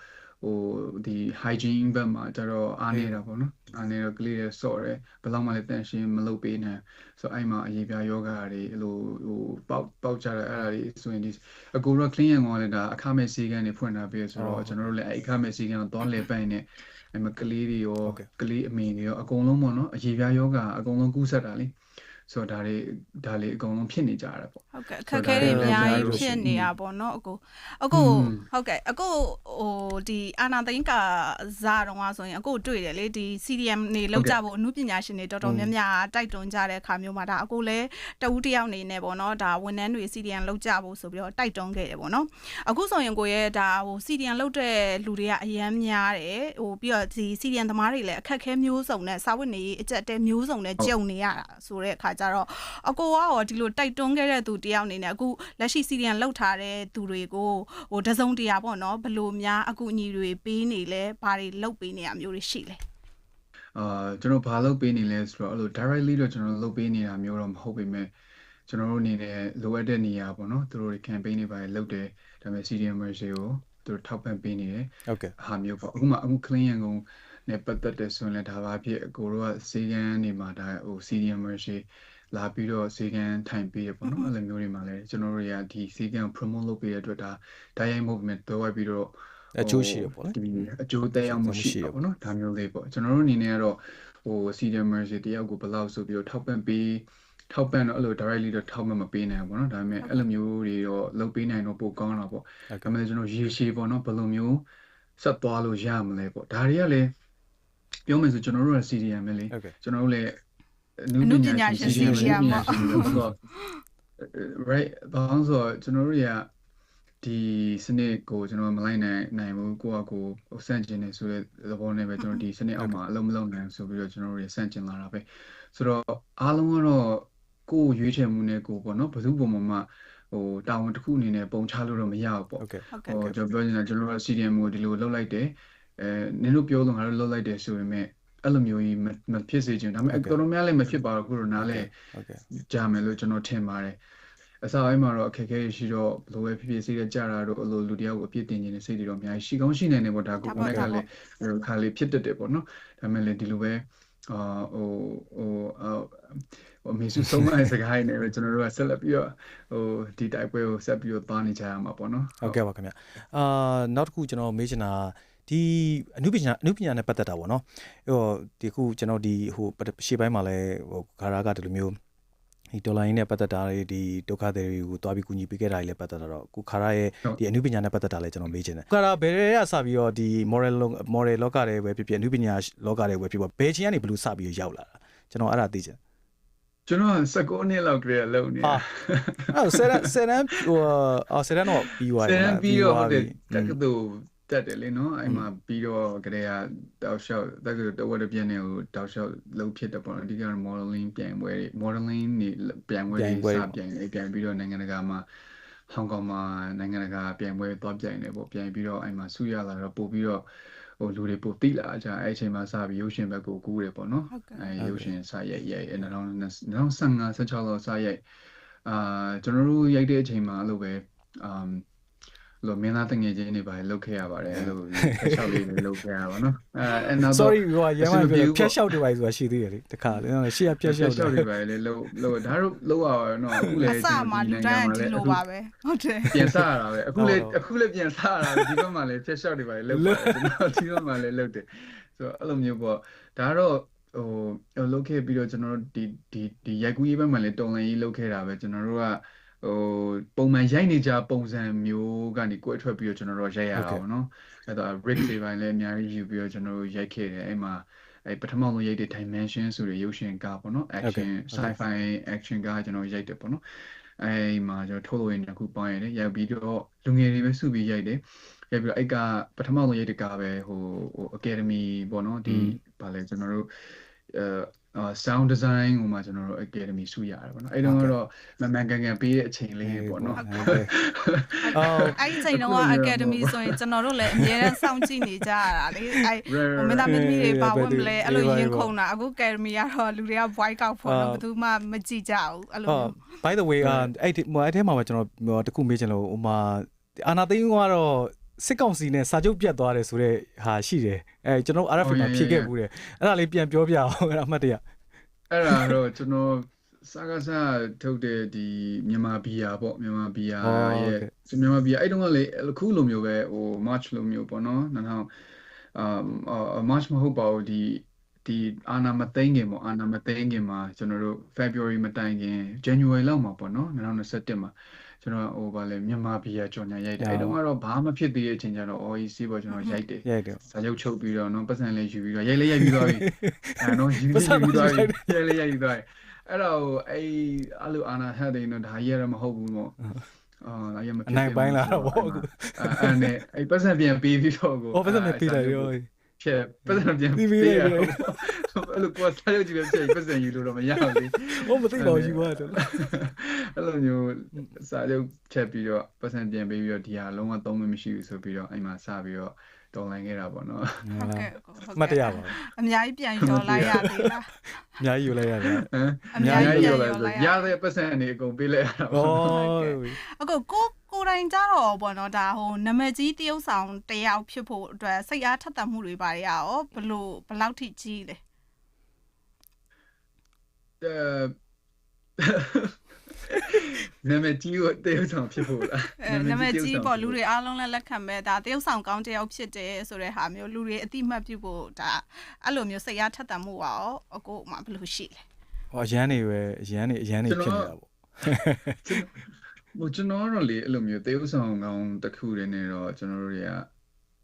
[SPEAKER 3] ဟိုဒီ hygiene ဘက်မှာကျတော့အားနေတာပေါ့နော်။အားနေတော့ကလေးတွေစော့တယ်ဘယ်လောက်မှလည်းတန်ရှင်းမလုပ်ပေးနိုင်ဆိုတော့အဲ့မှာအရေပြားယောဂတွေအဲ့လိုဟိုပေါက်ပေါက်ကြတဲ့အဲ့ဒါတွေဆိုရင်ဒီအကိုတော့ clean ရံကောင်လည်းဒါအခမဲ့စီကန်းတွေဖွင့်ထားပြီးဆိုတော့ကျွန်တော်တို့လည်းအဲ့အခမဲ့စီကန်းကိုသွားလေပန့်နေအဲ့မှာကလေးတွေရောကလေးအမေတွေရောအကုန်လုံးပေါ့နော်အရေပြားယောဂအကုန်လုံးကူးဆက်တာလေ ဆိုတော့ဒါတွေဒါလေးအကုန်လုံးဖြစ်နေကြတာပေါ့
[SPEAKER 1] ဟုတ်ကဲ့အခက်အခဲတွေအများကြီးဖြစ်နေတာပေါ့နော်အကိုအကိုဟုတ်ကဲ့အကိုဟိုဒီအာနာသိန်းကာဇာတော့ဆိုရင်အကိုတွေ့တယ်လေဒီ CDM နေလောက်ကြဖို့အမှုပညာရှင်တွေတော်တော်များများတိုက်တွန်းကြတဲ့အခါမျိုးမှာဒါအကိုလည်းတဦးတယောက်နေနေပေါ့နော်ဒါဝန်ထမ်းတွေ CDM လောက်ကြဖို့ဆိုပြီးတော့တိုက်တွန်းခဲ့တယ်ပေါ့နော်အခုဆိုရင်ကိုရဲ့ဒါဟို CDM လောက်တဲ့လူတွေကအရန်များတယ်ဟိုပြီးတော့ဒီ CDM သမားတွေလည်းအခက်အခဲမျိုးစုံနဲ့စာဝတ်နေရေးအကျက်တဲမျိုးစုံနဲ့ကြုံနေရတာဆိုတဲ့အခါကျတော့အကိုကရောဒီလိုတိုက်တွန်းခဲ့တဲ့သူတယောက်အနေနဲ့အခုလက်ရှိ CDM လောက်ထားတဲ့သူတွေကိုဟိုတစုံတရာပေါ့နော်ဘလို့များအကူအညီတွေပေးနေလဲဘာတွေလုပ်ပေးနေရမျိုးတွေရှိလဲ
[SPEAKER 3] အာကျွန်တော်ဘာလုပ်ပေးနေလဲဆိုတော့အဲ့လို directly တော့ကျွန်တော်လုပ်ပေးနေတာမျိုးတော့မဟုတ်ပေမဲ့ကျွန်တော်တို့အနေနဲ့လိုအပ်တဲ့နေရာပေါ့နော်သူတို့တွေ campaign တွေပါလုပ်တယ်ဒါပေမဲ့ CDM တွေကိုသူတို့ထောက်ပံ့ပေးနေတယ်
[SPEAKER 2] ဟုတ်ကဲ့
[SPEAKER 3] ဟာမျိုးပေါ့အခုမှအခု clean ရန်ကုန် နဲ့ပတ်သက်တဲ့ဆိုရင်လည်းဒါပါဖြစ်အကိုတို့ကစေကန်းနေမှာဒါဟို CDM တွေလာပြီးတော့စေကန်းထိုင်ပေးရပေါ့နော်အဲ့လိုမျိုးတွေမှာလည်းကျွန်တော်တို့တွေကဒီစေကန်း promote လုပ်ပေးတဲ့အတွက်ဒါတိုင်းရိုက်မှုပဲတော့ဝိုက်ပြီးတော့
[SPEAKER 2] အကျိုးရှိတယ်ပေါ့လေ
[SPEAKER 3] ဒီအကျိုးသက်ရောက်မှုရှိတယ်ပေါ့နော်ဒါမျိုးလေးပေါ့ကျွန်တော်တို့အနေနဲ့ကတော့ဟို CDM တွေတယောက်ကိုဘယ်လောက်ဆိုပြီးတော့ထောက်ပံ့ပေးထောက်ပံ့တော့အဲ့လို directly တော့ထောက်ပံ့မပေးနိုင်ဘူးပေါ့နော်ဒါပေမဲ့အဲ့လိုမျိုးတွေတော့လုပ်ပေးနိုင်တော့ပိုကောင်းတာပေါ့
[SPEAKER 2] ဟုတ်
[SPEAKER 3] ဒါ
[SPEAKER 2] ကဲ့
[SPEAKER 3] ပေမဲ့ကျွန်တော်ရေရှည်ပေါ့နော်ဘယ်လိုမျိုးဆက်သွားလို့ရမလဲပေါ့ဒါတွေကလည်း ပြောမယ်ဆိုကျွန်တော်တို့က CDM ပဲလေ
[SPEAKER 2] ဟုတ်ကဲ့
[SPEAKER 3] ကျွန်တော်တို့လည်း
[SPEAKER 1] အနုပညာရှင် CDM ပေါ့
[SPEAKER 3] ပေါ့ right ဘာလို့ဆိုတော့ကျွန်တော်တို့တွေကဒီစနစ်ကိုကျွန်တော်မလိုက်နိုင်နိုင်ဘူးကိုယ့်အကိုဟိုစန့်ကျင်နေဆိုတဲ့သဘောနဲ့ပဲကျွန်တော်ဒီစနစ်အောက်မှာအလုံးမလုံးနိုင်ဆိုပြီးတော့ကျွန်တော်တို့တွေစန့်ကျင်လာတာပဲဆိုတော့အားလုံးကတော့ကိုယ့်ရွေးချယ်မှုနဲ့ကိုယ်ပေါ့နော်ဘယ်သူပုံမှန်မှဟိုတာဝန်တစ်ခုအနေနဲ့ပုံချလို့တော့မရဘူးပေါ့
[SPEAKER 2] ဟုတ်ကဲ့
[SPEAKER 1] ဟုတ်
[SPEAKER 3] ဟို
[SPEAKER 1] ကဲ့
[SPEAKER 3] ကျွန်တော်ပြောနေတာကျွန်တော်တို့ CDM ကိုဒီလိုလုပ်လိုက်တယ် အဲနင်တို့ပြောလို့ငါတို့လုပ်လိုက်တယ်ဆိုပေမဲ့အဲ့လိုမျိုးကြီးမမဖြစ်စေချင်ဘူးဒါပေမဲ့
[SPEAKER 2] ဟုတ်ကဲ့
[SPEAKER 3] တော်တော်များလည်းမဖြစ်ပါဘူးခုတော့နားလဲ
[SPEAKER 2] ဟုတ်ကဲ့
[SPEAKER 3] ကြားမယ်လို့ကျွန်တော်ထင်ပါတယ်အစားအိမ်မှာတော့အခက်အခဲရှိတော့ဘလိုပဲဖြစ်ဖြစ်စိတ်ရကြတာတော့အလိုလူတယောက်ကိုအပြစ်တင်နေတဲ့စိတ်တွေတော့အများကြီးရှိကောင်းရှိနေတယ်ပေါ့ဒါကိုကိုယ်ကလည်းခါလေးဖြစ်တတ်တယ်ပေါ့နော်ဒါပေမဲ့လည်းဒီလိုပဲအာဟိုဟိုဟိုမေစုဆုံးမတဲ့စကားနဲ့ပဲကျွန်တော်တို့ကဆက်လက်ပြီးတော့ဟိုဒီတိုက်ပွဲကိုဆက်ပြီးတော့သွားနေကြရမှာပေါ့နော်
[SPEAKER 2] ဟုတ်ကဲ့ပါခင်ဗျအာနောက်တစ်ခုကျွန်တော်မေးချင်တာ ဒီအနုပညာအနုပညာနဲ့ပတ်သက်တာပေါ့နော်ဟိုဒီခုကျွန်တော်ဒီဟိုရှေ့ပိုင်းမှာလဲဟိုဂါရာကဒီလိုမျိုးဒီဒေါ်လာရင်းနဲ့ပတ်သက်တာတွေဒီဒုက္ခသည်တွေကိုတွားပြီးကူညီပေးခဲ့တာတွေလည်းပတ်သက်တာတော့ခုခါရရဲ့ဒီအနုပညာနဲ့ပတ်သက်တာလည်းကျွန်တော်မေးချင်တယ်ခါရဘယ်ရဲကစပြီးတော့ဒီ moral moral လောကတွေပဲဖြစ်ဖြစ်အနုပညာလောကတွေပဲဖြစ်ဖြစ်ဘယ်ချင်းကနေဘလို့စပြီးရောက်လာတာကျွန်တော်အဲ့ဒါသိချင်
[SPEAKER 3] ကျွန်တော်19နှစ်လောက်ကလေးလုံနေဟာ
[SPEAKER 2] အဲ့ဆယ်ဆယ်နန်းဟိုအော်ဆယ်နန်းတော့ပြီးသွား
[SPEAKER 3] တယ်ဆယ်နန်းပြီးတော့တက္ကသိုလ် တက်တယ်လေနော်အဲ့မှာပြီးတော့ကလေးကတောက်လျှောက်တက်ကတဝက်တစ်ပြည့်နဲ့ဟိုတောက်လျှောက်လုံးဖြစ်တယ်ပေါ့နော်အဓိက modeling ပြိုင်ပွဲတွေ modeling နေပြိုင်ပွဲတွေစပြိုင်အဲ့ပြိုင်ပြီးတော့နိုင်ငံတကာမှာဟောင်ကောင်မှာနိုင်ငံတကာပြိုင်ပွဲသွားပြိုင်တယ်ပေါ့ပြိုင်ပြီးတော့အဲ့မှာဆုရလာတော့ပို့ပြီးတော့ဟိုလူတွေပိုတိလာကြအဲ့အချိန်မှာစပြီးရုပ်ရှင်ဘက်ကိုကူးတယ်ပေါ့နော်အဲ့ရုပ်ရှင်စရိုက်ရိုက်2015 16လောက်စရိုက်အာကျွန်တော်တို့ရိုက်တဲ့အချိန်မှာအဲ့လိုပဲအမ် လို့မင်းသားတငယ်ချင်းတွေပါလောက်ခဲ့ရပါတယ်အဲ့လိုဖျက်လျှောက်လေးတွေလောက်ခဲ့ရပါတော့အဲ
[SPEAKER 2] အဲ့နောက် sorry ဟိုရမ်းမှာဖျက်လျှောက်တွေပါဆိုတာရှိသေးတယ်လေတခါလေရှေ့ကဖျက်လျှောက်
[SPEAKER 3] တွေပါလေလောက်လောက်ဒါတို့လောက်ရပါတော့အခုလေ
[SPEAKER 1] ဒီနိုင်ငံမှာလည်းလိုပါပဲဟုတ်တယ်
[SPEAKER 3] ပြန်စရတာပဲအခုလေအခုလေပြန်စရတာပဲဒီဘက်မှာလည်းဖျက်လျှောက်တွေပါလေလောက်ပါကျွန်တော်ဒီဘက်မှာလည်းလောက်တယ်ဆိုတော့အဲ့လိုမျိုးပေါ့ဒါတော့ဟိုလောက်ခဲ့ပြီးတော့ကျွန်တော်တို့ဒီဒီဒီရိုက်ကူးရေးဘက်မှာလည်းတုံလန်ရေးလောက်ခဲ့တာပဲကျွန်တော်တို့က ဟိုပုံမှန်ရိုက်နေကြပုံစံမျိုးကနေကိုယ်အထွက်ပြီးတော့ကျွန်တော်တို့ရိုက်ရတာပေါ့နော်အဲ့တော့ Rick တွေပိုင်းလည်းအများကြီးယူပြီးတော့ကျွန်တော်တို့ရိုက်ခဲ့တယ်အဲ့မှာအဲ့ပထမဆုံးရိုက်တဲ့ Dimension ဆိုတဲ့ရုပ်ရှင်ကားပေါ့နော် action sci-fi action ကားကျွန်တော်ရိုက်တယ်ပေါ့နော်အဲ့မှာကျွန်တော်ထုတ်လို့ရတဲ့ခုပေါင်းရတယ်ရိုက်ပြီးတော့လူငယ်တွေပဲစုပြီးရိုက်တယ်ရိုက်ပြီးတော့အဲ့ကပထမဆုံးရိုက်တဲ့ကားပဲဟိုဟို Academy ပေါ့နော်ဒီဗာလဲကျွန်တော်တို့အဲအာ sound design ဟိုမှာကျွန်တော်တို့ academy စုရတယ်ပေါ့နော်အဲ့တော့ကတော့မမှန်ကန်ကန်ပေးတဲ့အချိန်လေးပေါ့နော်အော်
[SPEAKER 1] အဲ့ဒီချိန်တော့ academy ဆိုရင်ကျွန်တော်တို့လည်းအများနဲ့စောင့်ကြည့်နေကြရတာလေအဲ့မင်းသားမင်းသမီးတွေပါဝင်မလဲအဲ့လိုရင်ခုန်တာအခု academy ကတော့လူတွေက voice out ဖို့တော့ဘယ်သူမှမကြည့်ကြဘူးအဲ့လို
[SPEAKER 2] by the way အဲ့အဲ့ထဲမှာပဲကျွန်တော်တခုမေးချင်လို့ဟိုမှာအာနာသိန်းကတော့ စစ်ကောင်စီနဲ့စာချုပ်ပြတ်သွားတယ်ဆိုတော့ဟာရှိတယ်အဲကျွန်တော် RFA မှာဖြည့်ခဲ့ဘူးတယ်အဲ့ဒါလေးပြန်ပြောပြအောင်အဲ့ဒါအမှတ်တရ
[SPEAKER 3] အဲ့ဒါတော့ကျွန်တော်စာကစားထုတ်တဲ့ဒီမြန်မာဘီယာပေါ့မြန်မာဘီယာရဲ့မြန်မာဘီယာအဲ့တုန်းကလေအခုလိုမျိုးပဲဟို March လိုမျိုးပေါ့နော်2000အာ March မဟုတ်ပါဘူးဒီဒီအာနာမသိန်းခင်ပေါ့အာနာမသိန်းခင်မှာကျွန်တော်တို့ February မတိုင်ခင် January လောက်မှာပေါ့နော်2021မှာ ကျွန်တော်ဟိုဗာလဲမြန်မာဘီယာကြော်ညာရိုက်တယ်အဲ့တုန်းကတော့ဘာမှဖြစ်သေးတဲ့အချိန်ကျတော့ OEC ပေါ့ကျွန်တော်ရိုက်တယ်
[SPEAKER 2] ရိုက်တယ်
[SPEAKER 3] စာချုပ်ချုပ်ပြီးတော့နော်ပတ်စံလေးယူပြီးတော့ရိုက်လေးရိုက်ပြီးသွားပြီအဲနော်ယူပြီးသွားပြီရိုက်လေးရိုက်ပြီးသွားပြီအဲ့တော့အဲ့အဲ့လိုအာနာဟတ်တယ်နော်ဒါကြီးရမဟုတ်ဘူးပေါ့အာဒါရမ
[SPEAKER 2] ဖြစ်ဘူးအနိုင်ပိုင်းလာတော့ပေါ့
[SPEAKER 3] အဲ့နဲ့အဲ့ပတ်စံပြန်ပေးပြီးတော့ကို
[SPEAKER 2] ဟောပတ်စံပြန်ပေးလိုက်ရော
[SPEAKER 3] ဖြစ်ပတ်စံပြန်ပေးရအဲ့လိုကိုစားရုပ်ကြည့်ပဲဖြစ်ပတ်စံယူလို့တော့မရဘူးလေ
[SPEAKER 2] ဟောမသိပါဘူးယူရတယ်
[SPEAKER 3] အဲ့လိုမျိုးစားရုပ်ချက်ပြီးတော့ပတ်စံပြန်ပေးပြီးတော့ဒီဟာလုံးဝသုံးမမရှိဘူးဆိုပြီးတော့အဲ့မှာစပြီးတော့တော်လိုင်းခဲ့တာပေါ့နော်
[SPEAKER 1] ဟုတ်ကဲ့
[SPEAKER 2] မှတ်တရပါ
[SPEAKER 1] အများကြီးပြန်ရောလိုက်ရသေးလား
[SPEAKER 2] အများကြီးယူလိုက်ရတယ်
[SPEAKER 1] အများကြီးရောလိုက်
[SPEAKER 3] ရတဲ့ပတ်စံအနေအကုန်ပေးလိုက်ရတာ
[SPEAKER 2] ပေါ့
[SPEAKER 1] အခုကို ကိုယ်တိုင်ကြတော့ပေါ့နော်ဒါဟိုနမကြီးတရုတ်ဆောင်တယောက်ဖြစ်ဖို့အတွက်စိတ်အားထက်သန်မှုတွေပါရရောဘလို့ဘလောက်ထိကြီးလဲ
[SPEAKER 3] အဲနာမည်ကြီးကိုတရုတ်ဆောင်ဖြစ်ဖို့လား
[SPEAKER 1] နာမည်ကြီးပေါ့လူတွေအားလုံးလည်းလက်ခံမဲ့ဒါတရုတ်ဆောင်ကောင်းတယောက်ဖြစ်တယ်ဆိုတဲ့ဟာမျိုးလူတွေအတိမတ်ပြုဖို့ဒါအဲ့လိုမျိုးစိတ်အားထက်သန်မှုပါရောအကိုမှဘယ်လိုရှိလဲ
[SPEAKER 2] ဟောရန်နေပဲရန်နေရန်နေဖြစ်နေတာပေါ့
[SPEAKER 3] ဟိုကျွန်တော်တော့လေအဲ့လိုမျိုးတေးဥဆောင်ကောင်းတစ်ခုတည်းနဲ့တော့ကျွန်တော်တို့တွေက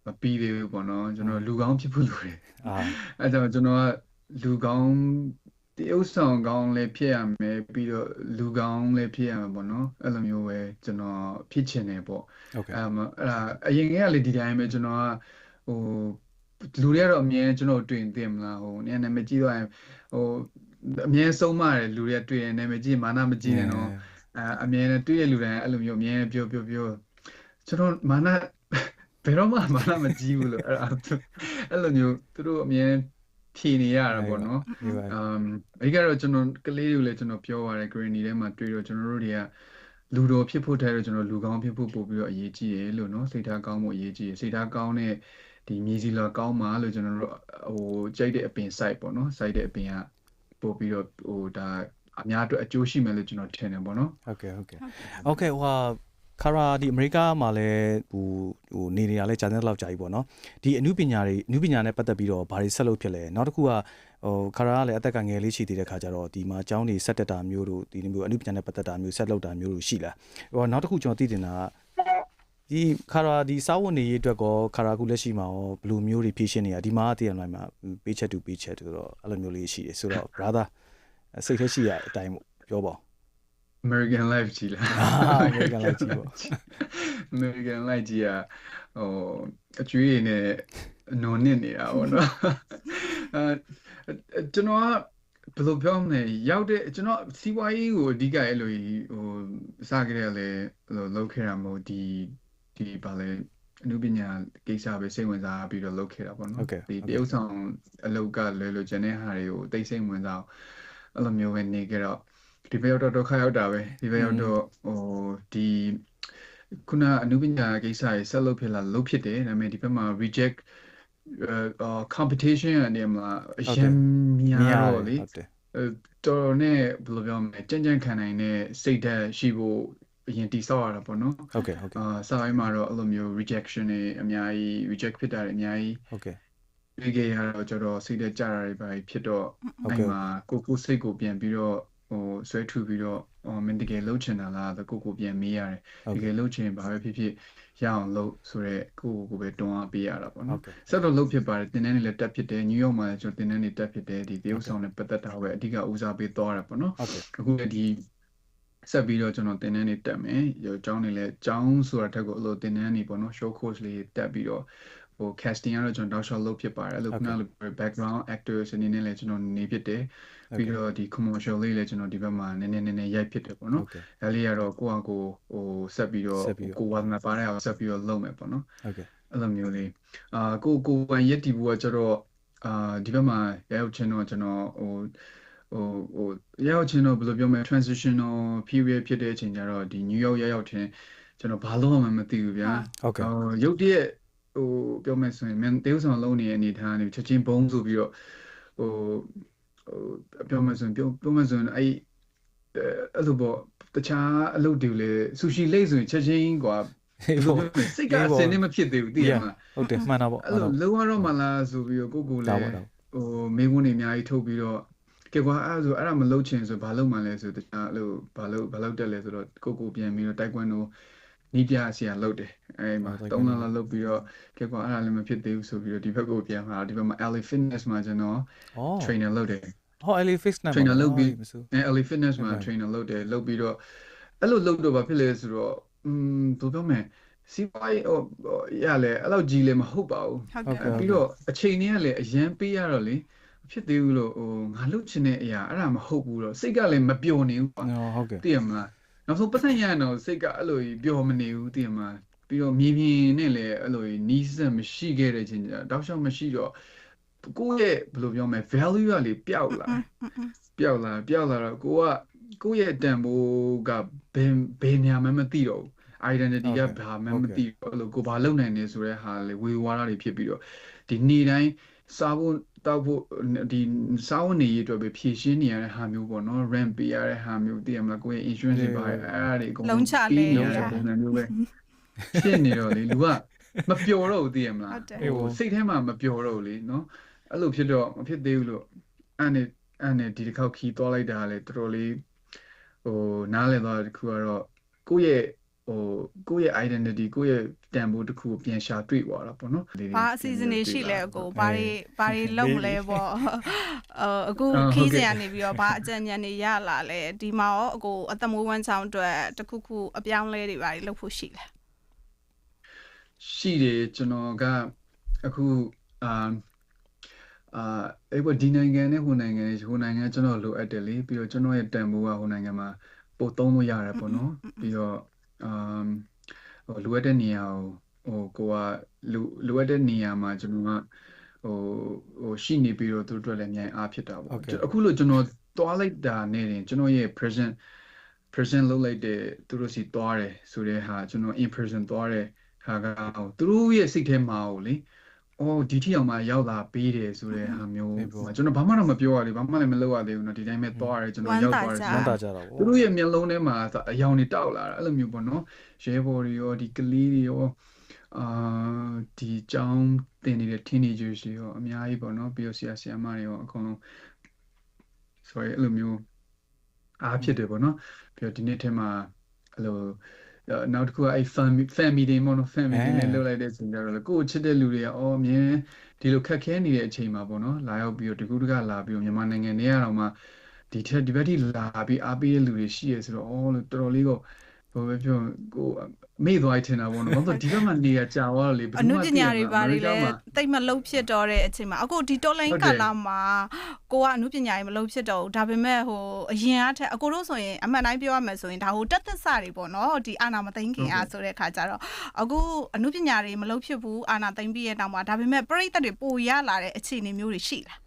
[SPEAKER 3] မပြီးသေးဘူးပေါ့နော်ကျွန်တော်လူကောင်းဖြစ်ဖို့လိုတယ်အာအဲ့ကြောင့်ကျွန်တော်ကလူကောင်းတေးဥဆောင်ကောင်းလည်းဖြစ်ရမယ်ပြီးတော့လူကောင်းလည်းဖြစ်ရမယ်ပေါ့နော်အဲ့လိုမျိုးပဲကျွန်တော်ဖြစ်ချင်တယ်ပေါ့
[SPEAKER 2] ဟုတ်ကဲ့
[SPEAKER 3] အဲ့အဲ့ဒါအရင်ကလေဒီတိုင်းပဲကျွန်တော်ကဟိုလူတွေကတော့အမြဲကျွန်တော်တွေ့ရင်သိမလားဟိုနည်းနည်းမကြည့်တော့ဟိုအမြဲဆုံးမတယ်လူတွေကတွေ့ရင်နာမည်ကြည့်မာနမကြည့်နဲ့နော် အမြဲတမ်းတွေ့ရလူတိုင်းအဲ့လိုမျိုးအမြဲပြောပြောပြောကျွန်တော်မာနဘယ်တော့မှမာနမကြီးဘူးလို့အဲ့အဲ့လိုမျိုးသူတို့အမြဲဖြေနေရတာပေါ့နော်အမ်အဓိကတော့ကျွန်တော်ကလေးတွေကိုလည်းကျွန်တော်ပြောရတယ် green တွေထဲမှာတွေ့တော့ကျွန်တော်တို့တွေကလူတော်ဖြစ်ဖို့ထဲတော့ကျွန်တော်လူကောင်းဖြစ်ဖို့ပို့ပြီးတော့အရေးကြီးတယ်လို့နော်စိတ်ထားကောင်းဖို့အရေးကြီးတယ်စိတ်ထားကောင်းတဲ့ဒီမြေစီလာကောင်းမှာလို့ကျွန်တော်တို့ဟိုကြိုက်တဲ့အပင် site ပေါ့နော် site တဲ့အပင်ကပို့ပြီးတော့ဟိုဒါ အများအတွက်အကျိုးရှိမယ်လို့ကျွန်တော်ထင်တယ်ပေါ့နော်
[SPEAKER 2] ဟုတ်ကဲ့ဟုတ်ကဲ့ဟုတ်ကဲ့ဟိုဟာခါရာဒီအမေရိကမှာလည်းဟိုဟိုနေနေတာလဲဂျာနယ်လောက်ကြာပြီပေါ့နော်ဒီအမှုပညာတွေအမှုပညာနဲ့ပတ်သက်ပြီးတော့ဘာတွေဆက်လုပ်ဖြစ်လဲနောက်တစ်ခုကဟိုခါရာကလည်းအသက်ကငယ်လေးရှိသေးတဲ့ခါကျတော့ဒီမှာအကြောင်းတွေဆက်တက်တာမျိုးတို့ဒီလိုမျိုးအမှုပညာနဲ့ပတ်သက်တာမျိုးဆက်လုပ်တာမျိုးတို့ရှိလားဟိုနောက်တစ်ခုကျွန်တော်သိတင်တာကဒီခါရာဒီစာဝတ်နေရေးအတွက်ကောခါရာခုလက်ရှိမှာရောဘယ်လိုမျိုးတွေဖြည့်ရှင်းနေတာဒီမှာတည်ရနိုင်မှာပေးချက်တူပေးချက်ဆိုတော့အဲ့လိုမျိုးလေးရှိတယ်ဆိုတော့ brother စိတ်ထဲရှိရအတိုင်းပြောပါ
[SPEAKER 3] American Life ကြီးလား
[SPEAKER 2] American Life ကြီးပေါ့
[SPEAKER 3] American Life ကြီးကဟိုအကျွေးရည်နဲ့အနုံနစ်နေတာပေါ့နော်အဲကျွန်တော်ကဘယ်လိုပြောမလဲရောက်တဲ့ကျွန်တော်စီးပွားရေးကိုအဓိကအဲ့လိုဟိုစကြရလဲဟိုလုပ်ခဲ့တာမဟုတ်ဒီဒီဘာလဲအနုပညာကိစ္စပဲစိတ်ဝင်စားပြီးတော့လုပ်ခဲ့တာပေါ့နော်ဒီတရုပ်ဆောင်အလုပ်ကလွယ်လွယ်ကျန်တဲ့ဟာတွေကိုတိတ်စိတ်ဝင်စားအဲ့ လိုမျိုးပဲနေကြတော့ဒီဘက်ရောက်တော့ဒုက္ခရောက်တာပဲဒီဘက်ရောက်တော့ဟိုဒီခုနအနုပညာကိစ္စရေဆက်လုပ်ဖြစ်လာလုပ်ဖြစ်တယ်ဒါပေမဲ့ဒီဘက်မှာ reject အာ competition အနေမှာအရင်များတော့လေတော်တော်နဲ့ဘယ်လိုပြောမလဲကြံ့ကြံ့ခံနိုင်တဲ့စိတ်ဓာတ်ရှိဖို့အရင်တိဆောက်ရတာပေါ့နော်
[SPEAKER 2] ဟုတ်ကဲ့ဟုတ်ကဲ့
[SPEAKER 3] အာစာပိုင်းမှာတော့အဲ့လိုမျိုး rejection တွေအများကြီး reject ဖြစ်တာတွေအများကြီး
[SPEAKER 2] ဟုတ်ကဲ့
[SPEAKER 3] ဒီကေရတော့ကျတော့စိတ်သက်ကြတာတွေပါဖြစ်တော့အဲ့မှာကိုကိုစိတ်ကိုပြန်ပြီးတော့ဟိုဆွဲထူပြီးတော့ဟိုမင်းတကယ်လှုပ်ချင်တာလားကိုကိုပြန်မေးရတယ်တကယ်လှုပ်ချင်ဘာပဲဖြစ်ဖြစ်ရအောင်လှုပ်ဆိုတော့ကိုကိုကိုပဲတွန်းအားပေးရတာပေါ့နော်ဆက်တော့လှုပ်ဖြစ်ပါတယ်တင်းတန်းနေလည်းတက်ဖြစ်တယ်နယူးယောက်မှာလည်းကျွန်တော်တင်းတန်းနေတက်ဖြစ်တယ်ဒီတရုတ်ဆောင်နဲ့ပတ်သက်တာပဲအဓိကဦးစားပေးသွားတာပေါ့နော်အခုလည်းဒီဆက်ပြီးတော့ကျွန်တော်တင်တန်းနေတက်မယ်။ရောကျောင်းနေလဲကျောင်းဆိုတာတက်ကိုအလိုတင်တန်းနေပေါ့နော် show course လေးတက်ပြီးတော့ ဟို casting ကတော့ကျွန်တော်တောက်လျှောက်လုပ်ဖြစ်ပါတယ်အဲ့လိုခုနလို background actors အနေနဲ့လည်းကျွန်တော်နေဖြစ်တယ်ပြီးတော့ဒီ commercial လေးလည်းကျွန်တော်ဒီဘက်မှာနည်းနည်းနည်းနည်းရိုက်ဖြစ်တယ်ပေါ့နော်ဒါလေးကတော့ကိုယ့်အကိုဟိုဆက်ပြီးတော့ကိုဝါသနာပါတဲ့အောင်ဆက်ပြီးတော့လုပ်မယ်ပေါ့နော်
[SPEAKER 2] ဟုတ်ကဲ့
[SPEAKER 3] အဲ့လိုမျိုးလေးအာကိုကိုဝန်ရက်တီဘူးကကျတော့အာဒီဘက်မှာရောက်ချင်းတော့ကျွန်တော်ဟိုဟိုဟိုရောက်ချင်းတော့ဘယ်လိုပြောမလဲ transitional period ဖြစ်တဲ့အချိန်ကျတော့ဒီ New York ရောက်ရောက်ချင်းကျွန်တော်ဘာလို့မှမသိဘူးဗျာ
[SPEAKER 2] ဟုတ်ကဲ့
[SPEAKER 3] ရုပ်တရက် ဟိုပြောမယ်ဆိုရင်မင်းတေးဥဆောင်လုံးနေတဲ့အနေထားနေချက်ချင်းဘုံဆိုပြီးတော့ဟိုဟိုပြောမယ်ဆိုရင်ပြောပြောမယ်ဆိုရင်အဲ့အဲ့လိုပေါ့တခြားအလုပ်တွေလေဆူရှီလိတ်ဆိုရင်ချက်ချင်းကွာစိတ်ကအစင်းနေမဖြစ်သေးဘူးသိရမလား
[SPEAKER 2] ဟုတ်တယ်မှန်တာပေါ့
[SPEAKER 3] အဲ့လိုလုံးဝတော့မလားဆိုပြီးတော့ကိုကိုလည်းဟိုမိကုန်းတွေအများကြီးထုတ်ပြီးတော့ကဲကွာအဲ့ဒါဆိုအဲ့ဒါမလုပ်ချင်ဆိုဘာလုပ်မှလဲဆိုတခြားအဲ့လိုဘာလုပ်ဘာလုပ်တက်လဲဆိုတော့ကိုကိုပြန်ပြီးတော့တိုက်ကွန်းတို့ နီးပြဆရာလုပ်တယ်အဲ့မှာ3လလောက်လုပ်ပြီးတော့ကဲကွာအဲ့ဒါလည်းမဖြစ်သေးဘူးဆိုပြီးတော့ဒီဘက်ကိုပြန်လာဒီဘက်မှာ LA Fitness မှာကျွန်တော် trainer လုပ်တယ်
[SPEAKER 2] ဟော LA Fitness
[SPEAKER 3] trainer လုပ်ပြီးအဲ LA Fitness မှာ trainer လုပ်တယ်လုပ်ပြီးတော့အဲ့လိုလုပ်တော့ဘာဖြစ်လဲဆိုတော့อืมဘယ်လိုပြောမလဲစီးပွားရေးဟိုရလဲအဲ့လောက်ကြီးလည်းမဟုတ်ပါဘူး
[SPEAKER 1] ဟုတ်ကဲ့
[SPEAKER 3] ပြီးတော့အချိန်တွေကလည်းအရန်ပေးရတော့လေဖြစ်သေးဘူးလို့ဟိုငါလုပ်ချင်တဲ့အရာအဲ့ဒါမဟုတ်ဘူးတော့စိတ်ကလည်းမပျော်နေဘူး
[SPEAKER 2] ပေါ့ဟုတ်ကဲ့
[SPEAKER 3] သိရမလား နောက်ဆုံးပတ်သက်ရတော့စိတ်ကအဲ့လိုပျော်မနေဘူးသိရမလားပြီးတော့မြေပြင်နဲ့လည်းအဲ့လိုနီးစပ်မရှိခဲ့တဲ့ချင်းတောက်လျှောက်မရှိတော့ကိုယ့်ရဲ့ဘယ်လိုပြောမလဲ value ကလေပျောက်လာပျောက်လာပျောက်လာတော့ကိုကကိုယ့်ရဲ့တန်ဖိုးကဘယ်ဘယ်နေရာမှမသိတော့ဘူး identity ကဘာမှမသိဘူးအဲ့လိုကိုဘာလုပ်နိုင်နေဆိုတဲ့ဟာလေဝေဝါဒတွေဖြစ်ပြီးတော့ဒီနေ့တိုင်းစားဖို့ တောက်ဖို့ဒီစားဝန်နေရေးအတွက်ပဲဖြည့်ရှင်းနေရတဲ့ဟာမျိုးပေါ့နော် rent ပေးရတဲ့ဟာမျိုးသိရမလားကိုယ့်ရဲ့ insurance တွေပါအဲ့ဒါတွေအကုန်
[SPEAKER 1] လုံးချလဲ
[SPEAKER 3] ရတဲ့ပုံစံမျိုးပဲဖြစ်နေတော့လေလူကမပျော်တော့ဘူးသိရမလားဟိုစိတ်ထဲမှာမပျော်တော့ဘူးလေနော်အဲ့လိုဖြစ်တော့မဖြစ်သေးဘူးလို့အဲ့နဲ့အဲ့နဲ့ဒီတစ်ခေါက်ခီးသွားလိုက်တာလေတော်တော်လေးဟိုနားလည်သွားတဲ့ခုကတော့ကိုယ့်ရဲ့ ဟိုကိုယ့်ရဲ့ identity ကိုယ့်ရဲ့တန်ဖိုးတစ်ခုကိုပြန်ရှာတွေ့သွားတာပေါ့နော်
[SPEAKER 1] ဘာအစီအစဉ်တွေရှိလဲအကိုဘာတွေဘာတွေလုပ်လဲပေါ့အအခုခီးစရာနေပြီးတော့ဘာအကြံဉာဏ်တွေရလာလဲဒီမှာရောအကိုအသက်မွေးဝမ်းချောင်းအတွက်တခုခုအပြောင်းလဲတွေဘာတွေလုပ်ဖို့ရှိလဲ
[SPEAKER 3] ရှိတယ်ကျွန်တော်ကအခုအာအာအဲ့ပေါ်ဒီနိုင်ငံနဲ့ဟိုနိုင်ငံနဲ့ဟိုနိုင်ငံကျွန်တော်လိုအပ်တယ်လေပြီးတော့ကျွန်တော်ရဲ့တန်ဖိုးကဟိုနိုင်ငံမှာပို့သုံးလို့ရတယ်ပေါ့နော်ပြီးတော့ အမ်ဟိုလိုအပ်တဲ့နေရာကိုဟိုကိုကလိုလိုအပ်တဲ့နေရာမှာကျွန်တော်ကဟိုဟိုရှိနေပြီးတော့သူတို့အတွက်လည်းအများအားဖြစ်တာပေါ့အခုလို့ကျွန်တော်သွားလိုက်တာနဲ့တင်ကျွန်တော်ရဲ့ present present လုပ်လိုက်တဲ့သူတို့စီသွားတယ်ဆိုတဲ့ဟာကျွန်တော် in person သွားတဲ့ဟာကသူတို့ရဲ့စိတ်ထဲမှာကိုလေ အော်ဒီထီအောင်မှရောက်လာပေးတယ်ဆိုတဲ့ဟာမျိုးကျွန်တော်ဘာမှတော့မပြောရသေးဘာမှလည်းမလုပ်ရသေးဘူးเนาะဒီတိုင်းပဲသွားရတယ်ကျွန်တော်ရောက်သွားတယ်
[SPEAKER 2] မန်တာကြတာပေါ့
[SPEAKER 3] သူတို့ရဲ့မျက်လုံးထဲမှာအယောင်တွေတောက်လာတာအဲ့လိုမျိုးပေါ့နော်ရဲဘော်တွေရောဒီကလေးတွေရောအာဒီចောင်းတင်နေတဲ့ teenagers တွေရောအများကြီးပေါ့နော်ပြီးတော့ဆရာဆရာမတွေရောအကုန်လုံး sorry အဲ့လိုမျိုးအားဖြစ်တယ်ပေါ့နော်ပြီးတော့ဒီနေ့ထဲမှာအဲ့လို နောက်တစ်ခုကအဲ့ family family တွေပေါ့နော် family တွေနဲ့လုပ်လိုက်တဲ့ဆိုကြတော့ကိုယ့်ချစ်တဲ့လူတွေကအော်အမြင်ဒီလိုခက်ခဲနေတဲ့အချိန်မှာပေါ့နော်လာရောက်ပြီးတော့တကူတကလာပြီးတော့မြန်မာနိုင်ငံထဲကတော့မှဒီထက်ဒီဘက်ထိလာပြီးအားပေးတဲ့လူတွေရှိရဆိုတော့အော်လို့တော်တော်လေးကိုဟိုပဲပြောကို မေ့သွားချင်တာပေါ့နော်ဘာလို့ဒီဘက်မှာနေရကြာသွားတော့လေ
[SPEAKER 1] အနုပညာတွေပါလေတိတ်မလုံးဖြစ်တော့တဲ့အချိန်မှာအခုဒီတော်လိုင်းကာလာမှာကိုကအနုပညာတွေမလုံးဖြစ်တော့ဘူးဒါပေမဲ့ဟိုအရင်အထက်အကိုတို့ဆိုရင်အမှန်တိုင်းပြောရမယ်ဆိုရင်ဒါဟိုတက်သက်စတွေပေါ့နော်ဒီအာနာမသိန်းခင်အားဆိုတဲ့ခါကျတော့အခုအနုပညာတွေမလုံးဖြစ်ဘူးအာနာသိန်းပြီးရဲ့တောင်မှာဒါပေမဲ့ပရိသတ်တွေပိုရလာတဲ့အခြေအနေမျိုးတွေရှိလား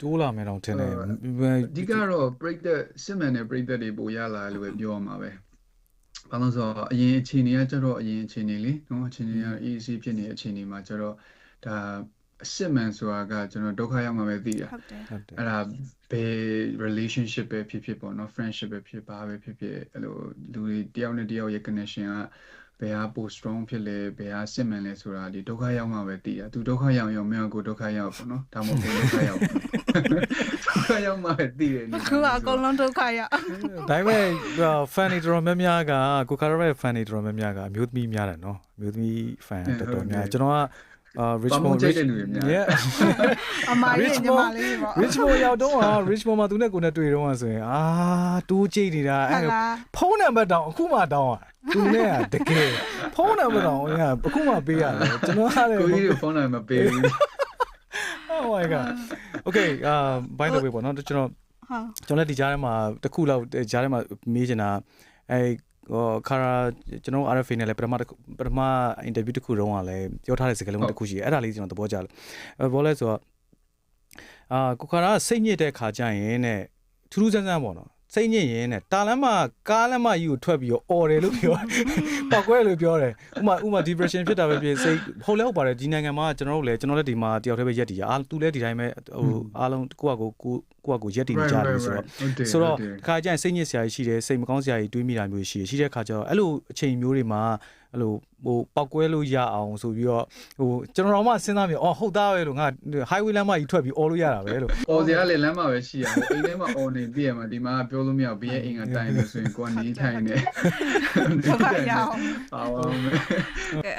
[SPEAKER 2] တိုးလာမယ်တော့ထင်တယ်
[SPEAKER 3] အဓိကတော့ break the စစ်မှန်တဲ့ break the တွေပိုရလာလို့ပဲပြောရမှာပဲ ဘာလို့ဆိုတော့အရင်အခြေအနေကကျတော့အရင်အခြေအနေလေနော်အခြေအနေက EC ဖြစ်နေတဲ့အခြေအနေမှာကျတော့ဒါအစစ်မှန်ဆိုတာကကျွန်တော်ဒုက္ခရောက်မှပဲသိတာ
[SPEAKER 1] ဟုတ်တယ်
[SPEAKER 2] ဟုတ်တယ်
[SPEAKER 3] အဲ့ဒါဘယ် relationship ပဲဖြစ်ဖြစ်ပေါ့နော် friendship ပဲဖြစ်ပါပဲဖြစ်ဖြစ်အဲ့လိုလူတွေတယောက်နဲ့တယောက်ရဲ့ connection ကဘယ်ဟာပို strong ဖြစ်လဲဘယ်ဟာစစ်မှန်လဲဆိုတာဒီဒုက္ခရောက်မှပဲသိတာသူဒုက္ခရောက်ရင်မင်းကကိုဒုက္ခရောက်ပေါ့နော်ဒါမှမဟုတ်ဒုက္ခရောက် ဒုက္ခရောက်မှပဲသိတယ်
[SPEAKER 1] အခုကအကုန်လုံးဒုက္ခရောက်
[SPEAKER 2] ဒါပေမဲ့ fan တွေတော်တော်များများကကိုကာရဲ fan တွေတော်တော်များများကအမျိုးသမီးများတယ်နော်အမျိုးသမီး fan တော်တော်များကျွန်တော်ကအာ Richmond yeah
[SPEAKER 1] အမကြီးညီမလေးပေါ့
[SPEAKER 2] Richmond ရောက်တော့ Richmond မှာသူနဲ့ကိုနဲ့တွေ့တော့ဆိုရင်အာတိုးကြိတ်နေတာအဲ့ဖုန်းနံပါတ်တောင်အခုမှတောင်းอ่ะသူနဲ့ကတကယ်ဖုန်းနံပါတ်တောင်အခုမှပေးရတယ်ကျွန်တော်ကလည်း
[SPEAKER 3] ကိုကြီးကိုဖုန်းလိုက်မပေးဘူး
[SPEAKER 2] Oh my god Okay အာ by the way ပေါ့နော်ကျွန်တော်
[SPEAKER 1] ဟာ
[SPEAKER 2] ကျွန်တော်လည်းဒီကြားထဲမှာတစ်ခုလောက်ကြားထဲမှာမေးချင်တာအဲဟိုခါရာကျွန်တော် RFA နဲ့လည်းပထမတစ်ခုပထမ interview တစ်ခုတုန်းကလည်းပြောထားတဲ့စကားလုံးတစ်ခုရှိတယ်အဲ့ဒါလေးကျွန်တော်သဘောကျတယ်အဲဘောလဲဆိုတော့အာကိုခါရာစိတ်ညစ်တဲ့ခါကျရင်တဲ့ထူးထူးဆန်းဆန်းပေါ့နော် စိတ်ညစ်ရင်တဲ့တာလမ်းမှာကားလမ်းမကြီးကိုထွက်ပြီးတော့អော်တယ်လို့ပြောပောက်ကွဲလို့ပြောတယ်ဥမာဥမာ depression ဖြစ်တာပဲဖြစ်စိတ်ဟုတ်လဲဟုတ်ပါတယ်ဒီနိုင်ငံမှာကျွန်တော်တို့လည်းကျွန်တော်လည်းဒီမှာတယောက်တည်းပဲရက်တည်ရအားသူလည်းဒီတိုင်းပဲဟိုအားလုံးကိုယ့်အကိုကိုကိုယ့်အကိုရက်တည်နေကြတယ်ဆိုတော့ဆိုတော့ခါကျရင်စိတ်ညစ်စရာကြီးရှိတယ်စိတ်မကောင်းစရာကြီးတွေးမိတာမျိုးရှိတယ်ရှိတဲ့ခါကျတော့အဲ့လိုအချိန်မျိုးတွေမှာ အဲ့လိုဟိုပောက်ကွဲလို့ရအောင်ဆိုပြီးတော့ဟိုကျွန်တော်တော့မှစဉ်းစားမြင်အော်ဟုတ်သားပဲလို့ငါ highway လမ်းမကြီးထွက်ပြီးអော်လို့ရတာပဲလို့
[SPEAKER 3] အော်စရာလေလမ်းမှာပဲရှိရအိမ်ထဲမှာအော်နေပြည့်ရမှာဒီမှာပြောလို့မရဘီရဲ့အိမ်ကတိုင်လို့ဆိုရင်ကိုကနေထိုင်နေ
[SPEAKER 1] ဒုက္ခရောက်
[SPEAKER 3] ပါပါမယ်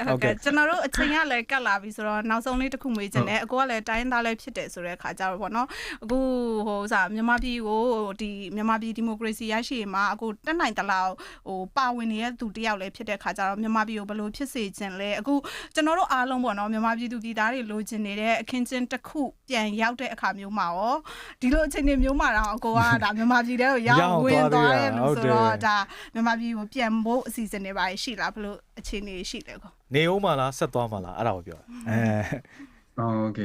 [SPEAKER 1] ဟုတ်ကဲ့ကျွန်တော်တို့အချိန်ကလည်းကတ်လာပြီဆိုတော့နောက်ဆုံးလေးတစ်ခုမေးချင်တယ်အကိုကလည်းတိုင်းသားလည်းဖြစ်တယ်ဆိုတဲ့အခါကျတော့ဗောနော်အခုဟိုစာမြန်မာပြည်ကိုဒီမြန်မာပြည်ဒီမိုကရေစီရရှိရေးမှာအခုတက်နိုင်တလောက်ဟိုပါဝင်နေတဲ့သူတယောက်လည်းဖြစ်တဲ့အခါကျတော့မြန်မာပြည်ကိုဘယ်လိုဖြစ်စေချင်လဲအခုကျွန်တော်တို့အားလုံးဗောနော်မြန်မာပြည်သူပြည်သားတွေလိုချင်နေတဲ့အခင်းချင်းတစ်ခုပြန်ရောက်တဲ့အခါမျိုးမှာရောဒီလိုအခြေအနေမျိုးမှာတော့အကိုကဒါမြန်မာပြည်ထဲကိုရောက်ဝင်သွားတယ်လို့ဆိုတော့ဒါမြန်မာပြည်ကိုပြန်ဖို့အစီအစဉ်တွေပါရှိလားဘယ်လိုအခြေအနေရှိလဲကို
[SPEAKER 2] နေဦးမလားဆက်သွားမလားအဲ့ဒါကိုပြောတာအဲ
[SPEAKER 3] အော်โอเค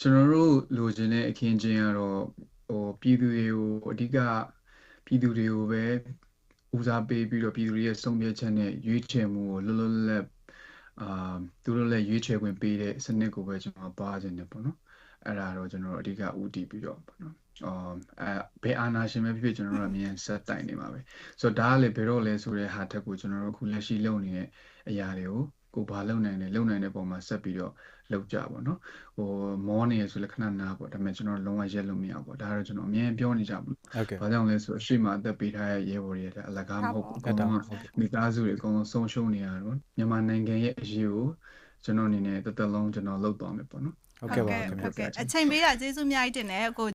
[SPEAKER 3] ကျွန်တော်တို့လိုချင်တဲ့အခင်းချင်းကတော့ဟိုပြည်သူတွေကိုအဓိကပြည်သူတွေကိုပဲ ဦးစားပေးပြီးတော့ပြည်သူတွေရဲ့ဆုံးဖြတ်ချက်နဲ့ရွေးချယ်မှုကိုလွတ်လွတ်လပ်လပ်အာသူတို့လည်းရွေးချယ်ခွင့်ပေးတဲ့စနစ်ကိုပဲကျွန်တော်ပါခြင်းတယ်ပေါ့နော်အဲ့ဒါတော့ကျွန်တော်တို့အဓိကဦးတည်ပြီးတော့ပေါ့နော်အော်အဲဘယ်အာဏာရှင်ပဲဖြစ်ဖြစ်ကျွန်တော်တို့အမြင်ဆက်တိုင်နေမှာပဲဆိုတော့ဒါကလည်းဘယ်တော့လဲဆိုတဲ့ဟာတက်ကိုကျွန်တော်တို့အခုလက်ရှိလုပ်နေတဲ့အရာတွေကိုကိုဘာလုပ်နိုင်လဲလုပ်နိုင်တဲ့ပုံမှာဆက်ပြီးတော့ လောက်ကြပေါ့နော်ဟိုမောနေရဆိုလည်းခဏနားပေါ့ဒါပေမဲ့ကျွန်တော်လုံးဝရက်လို့မရဘူးပေါ့ဒါကတော့ကျွန်တော်အမြဲပြောနေကြဘူးဘာကြောင့်လဲဆိုအရှိမအသက်ပေးထားတဲ့ရဲဘော်တွေလည်းအလကားမဟုတ်ဘူးအကုန်လုံးမိသားစုတွေအကုန်လုံးဆုံးရှုံးနေရတော့မြန်မာနိုင်ငံရဲ့အရေးကိုကျွန်တော်အနေနဲ့တစ်သက်လုံးကျွန်တော်လှုပ်သွားမယ်ပေါ့နော်
[SPEAKER 2] ဟုတ်ကဲ့ပါခင်ဗျာ
[SPEAKER 1] ဟုတ်ကဲ့အချိန်ပေးတာကျေးဇူးအများကြီးတင်တယ်ကို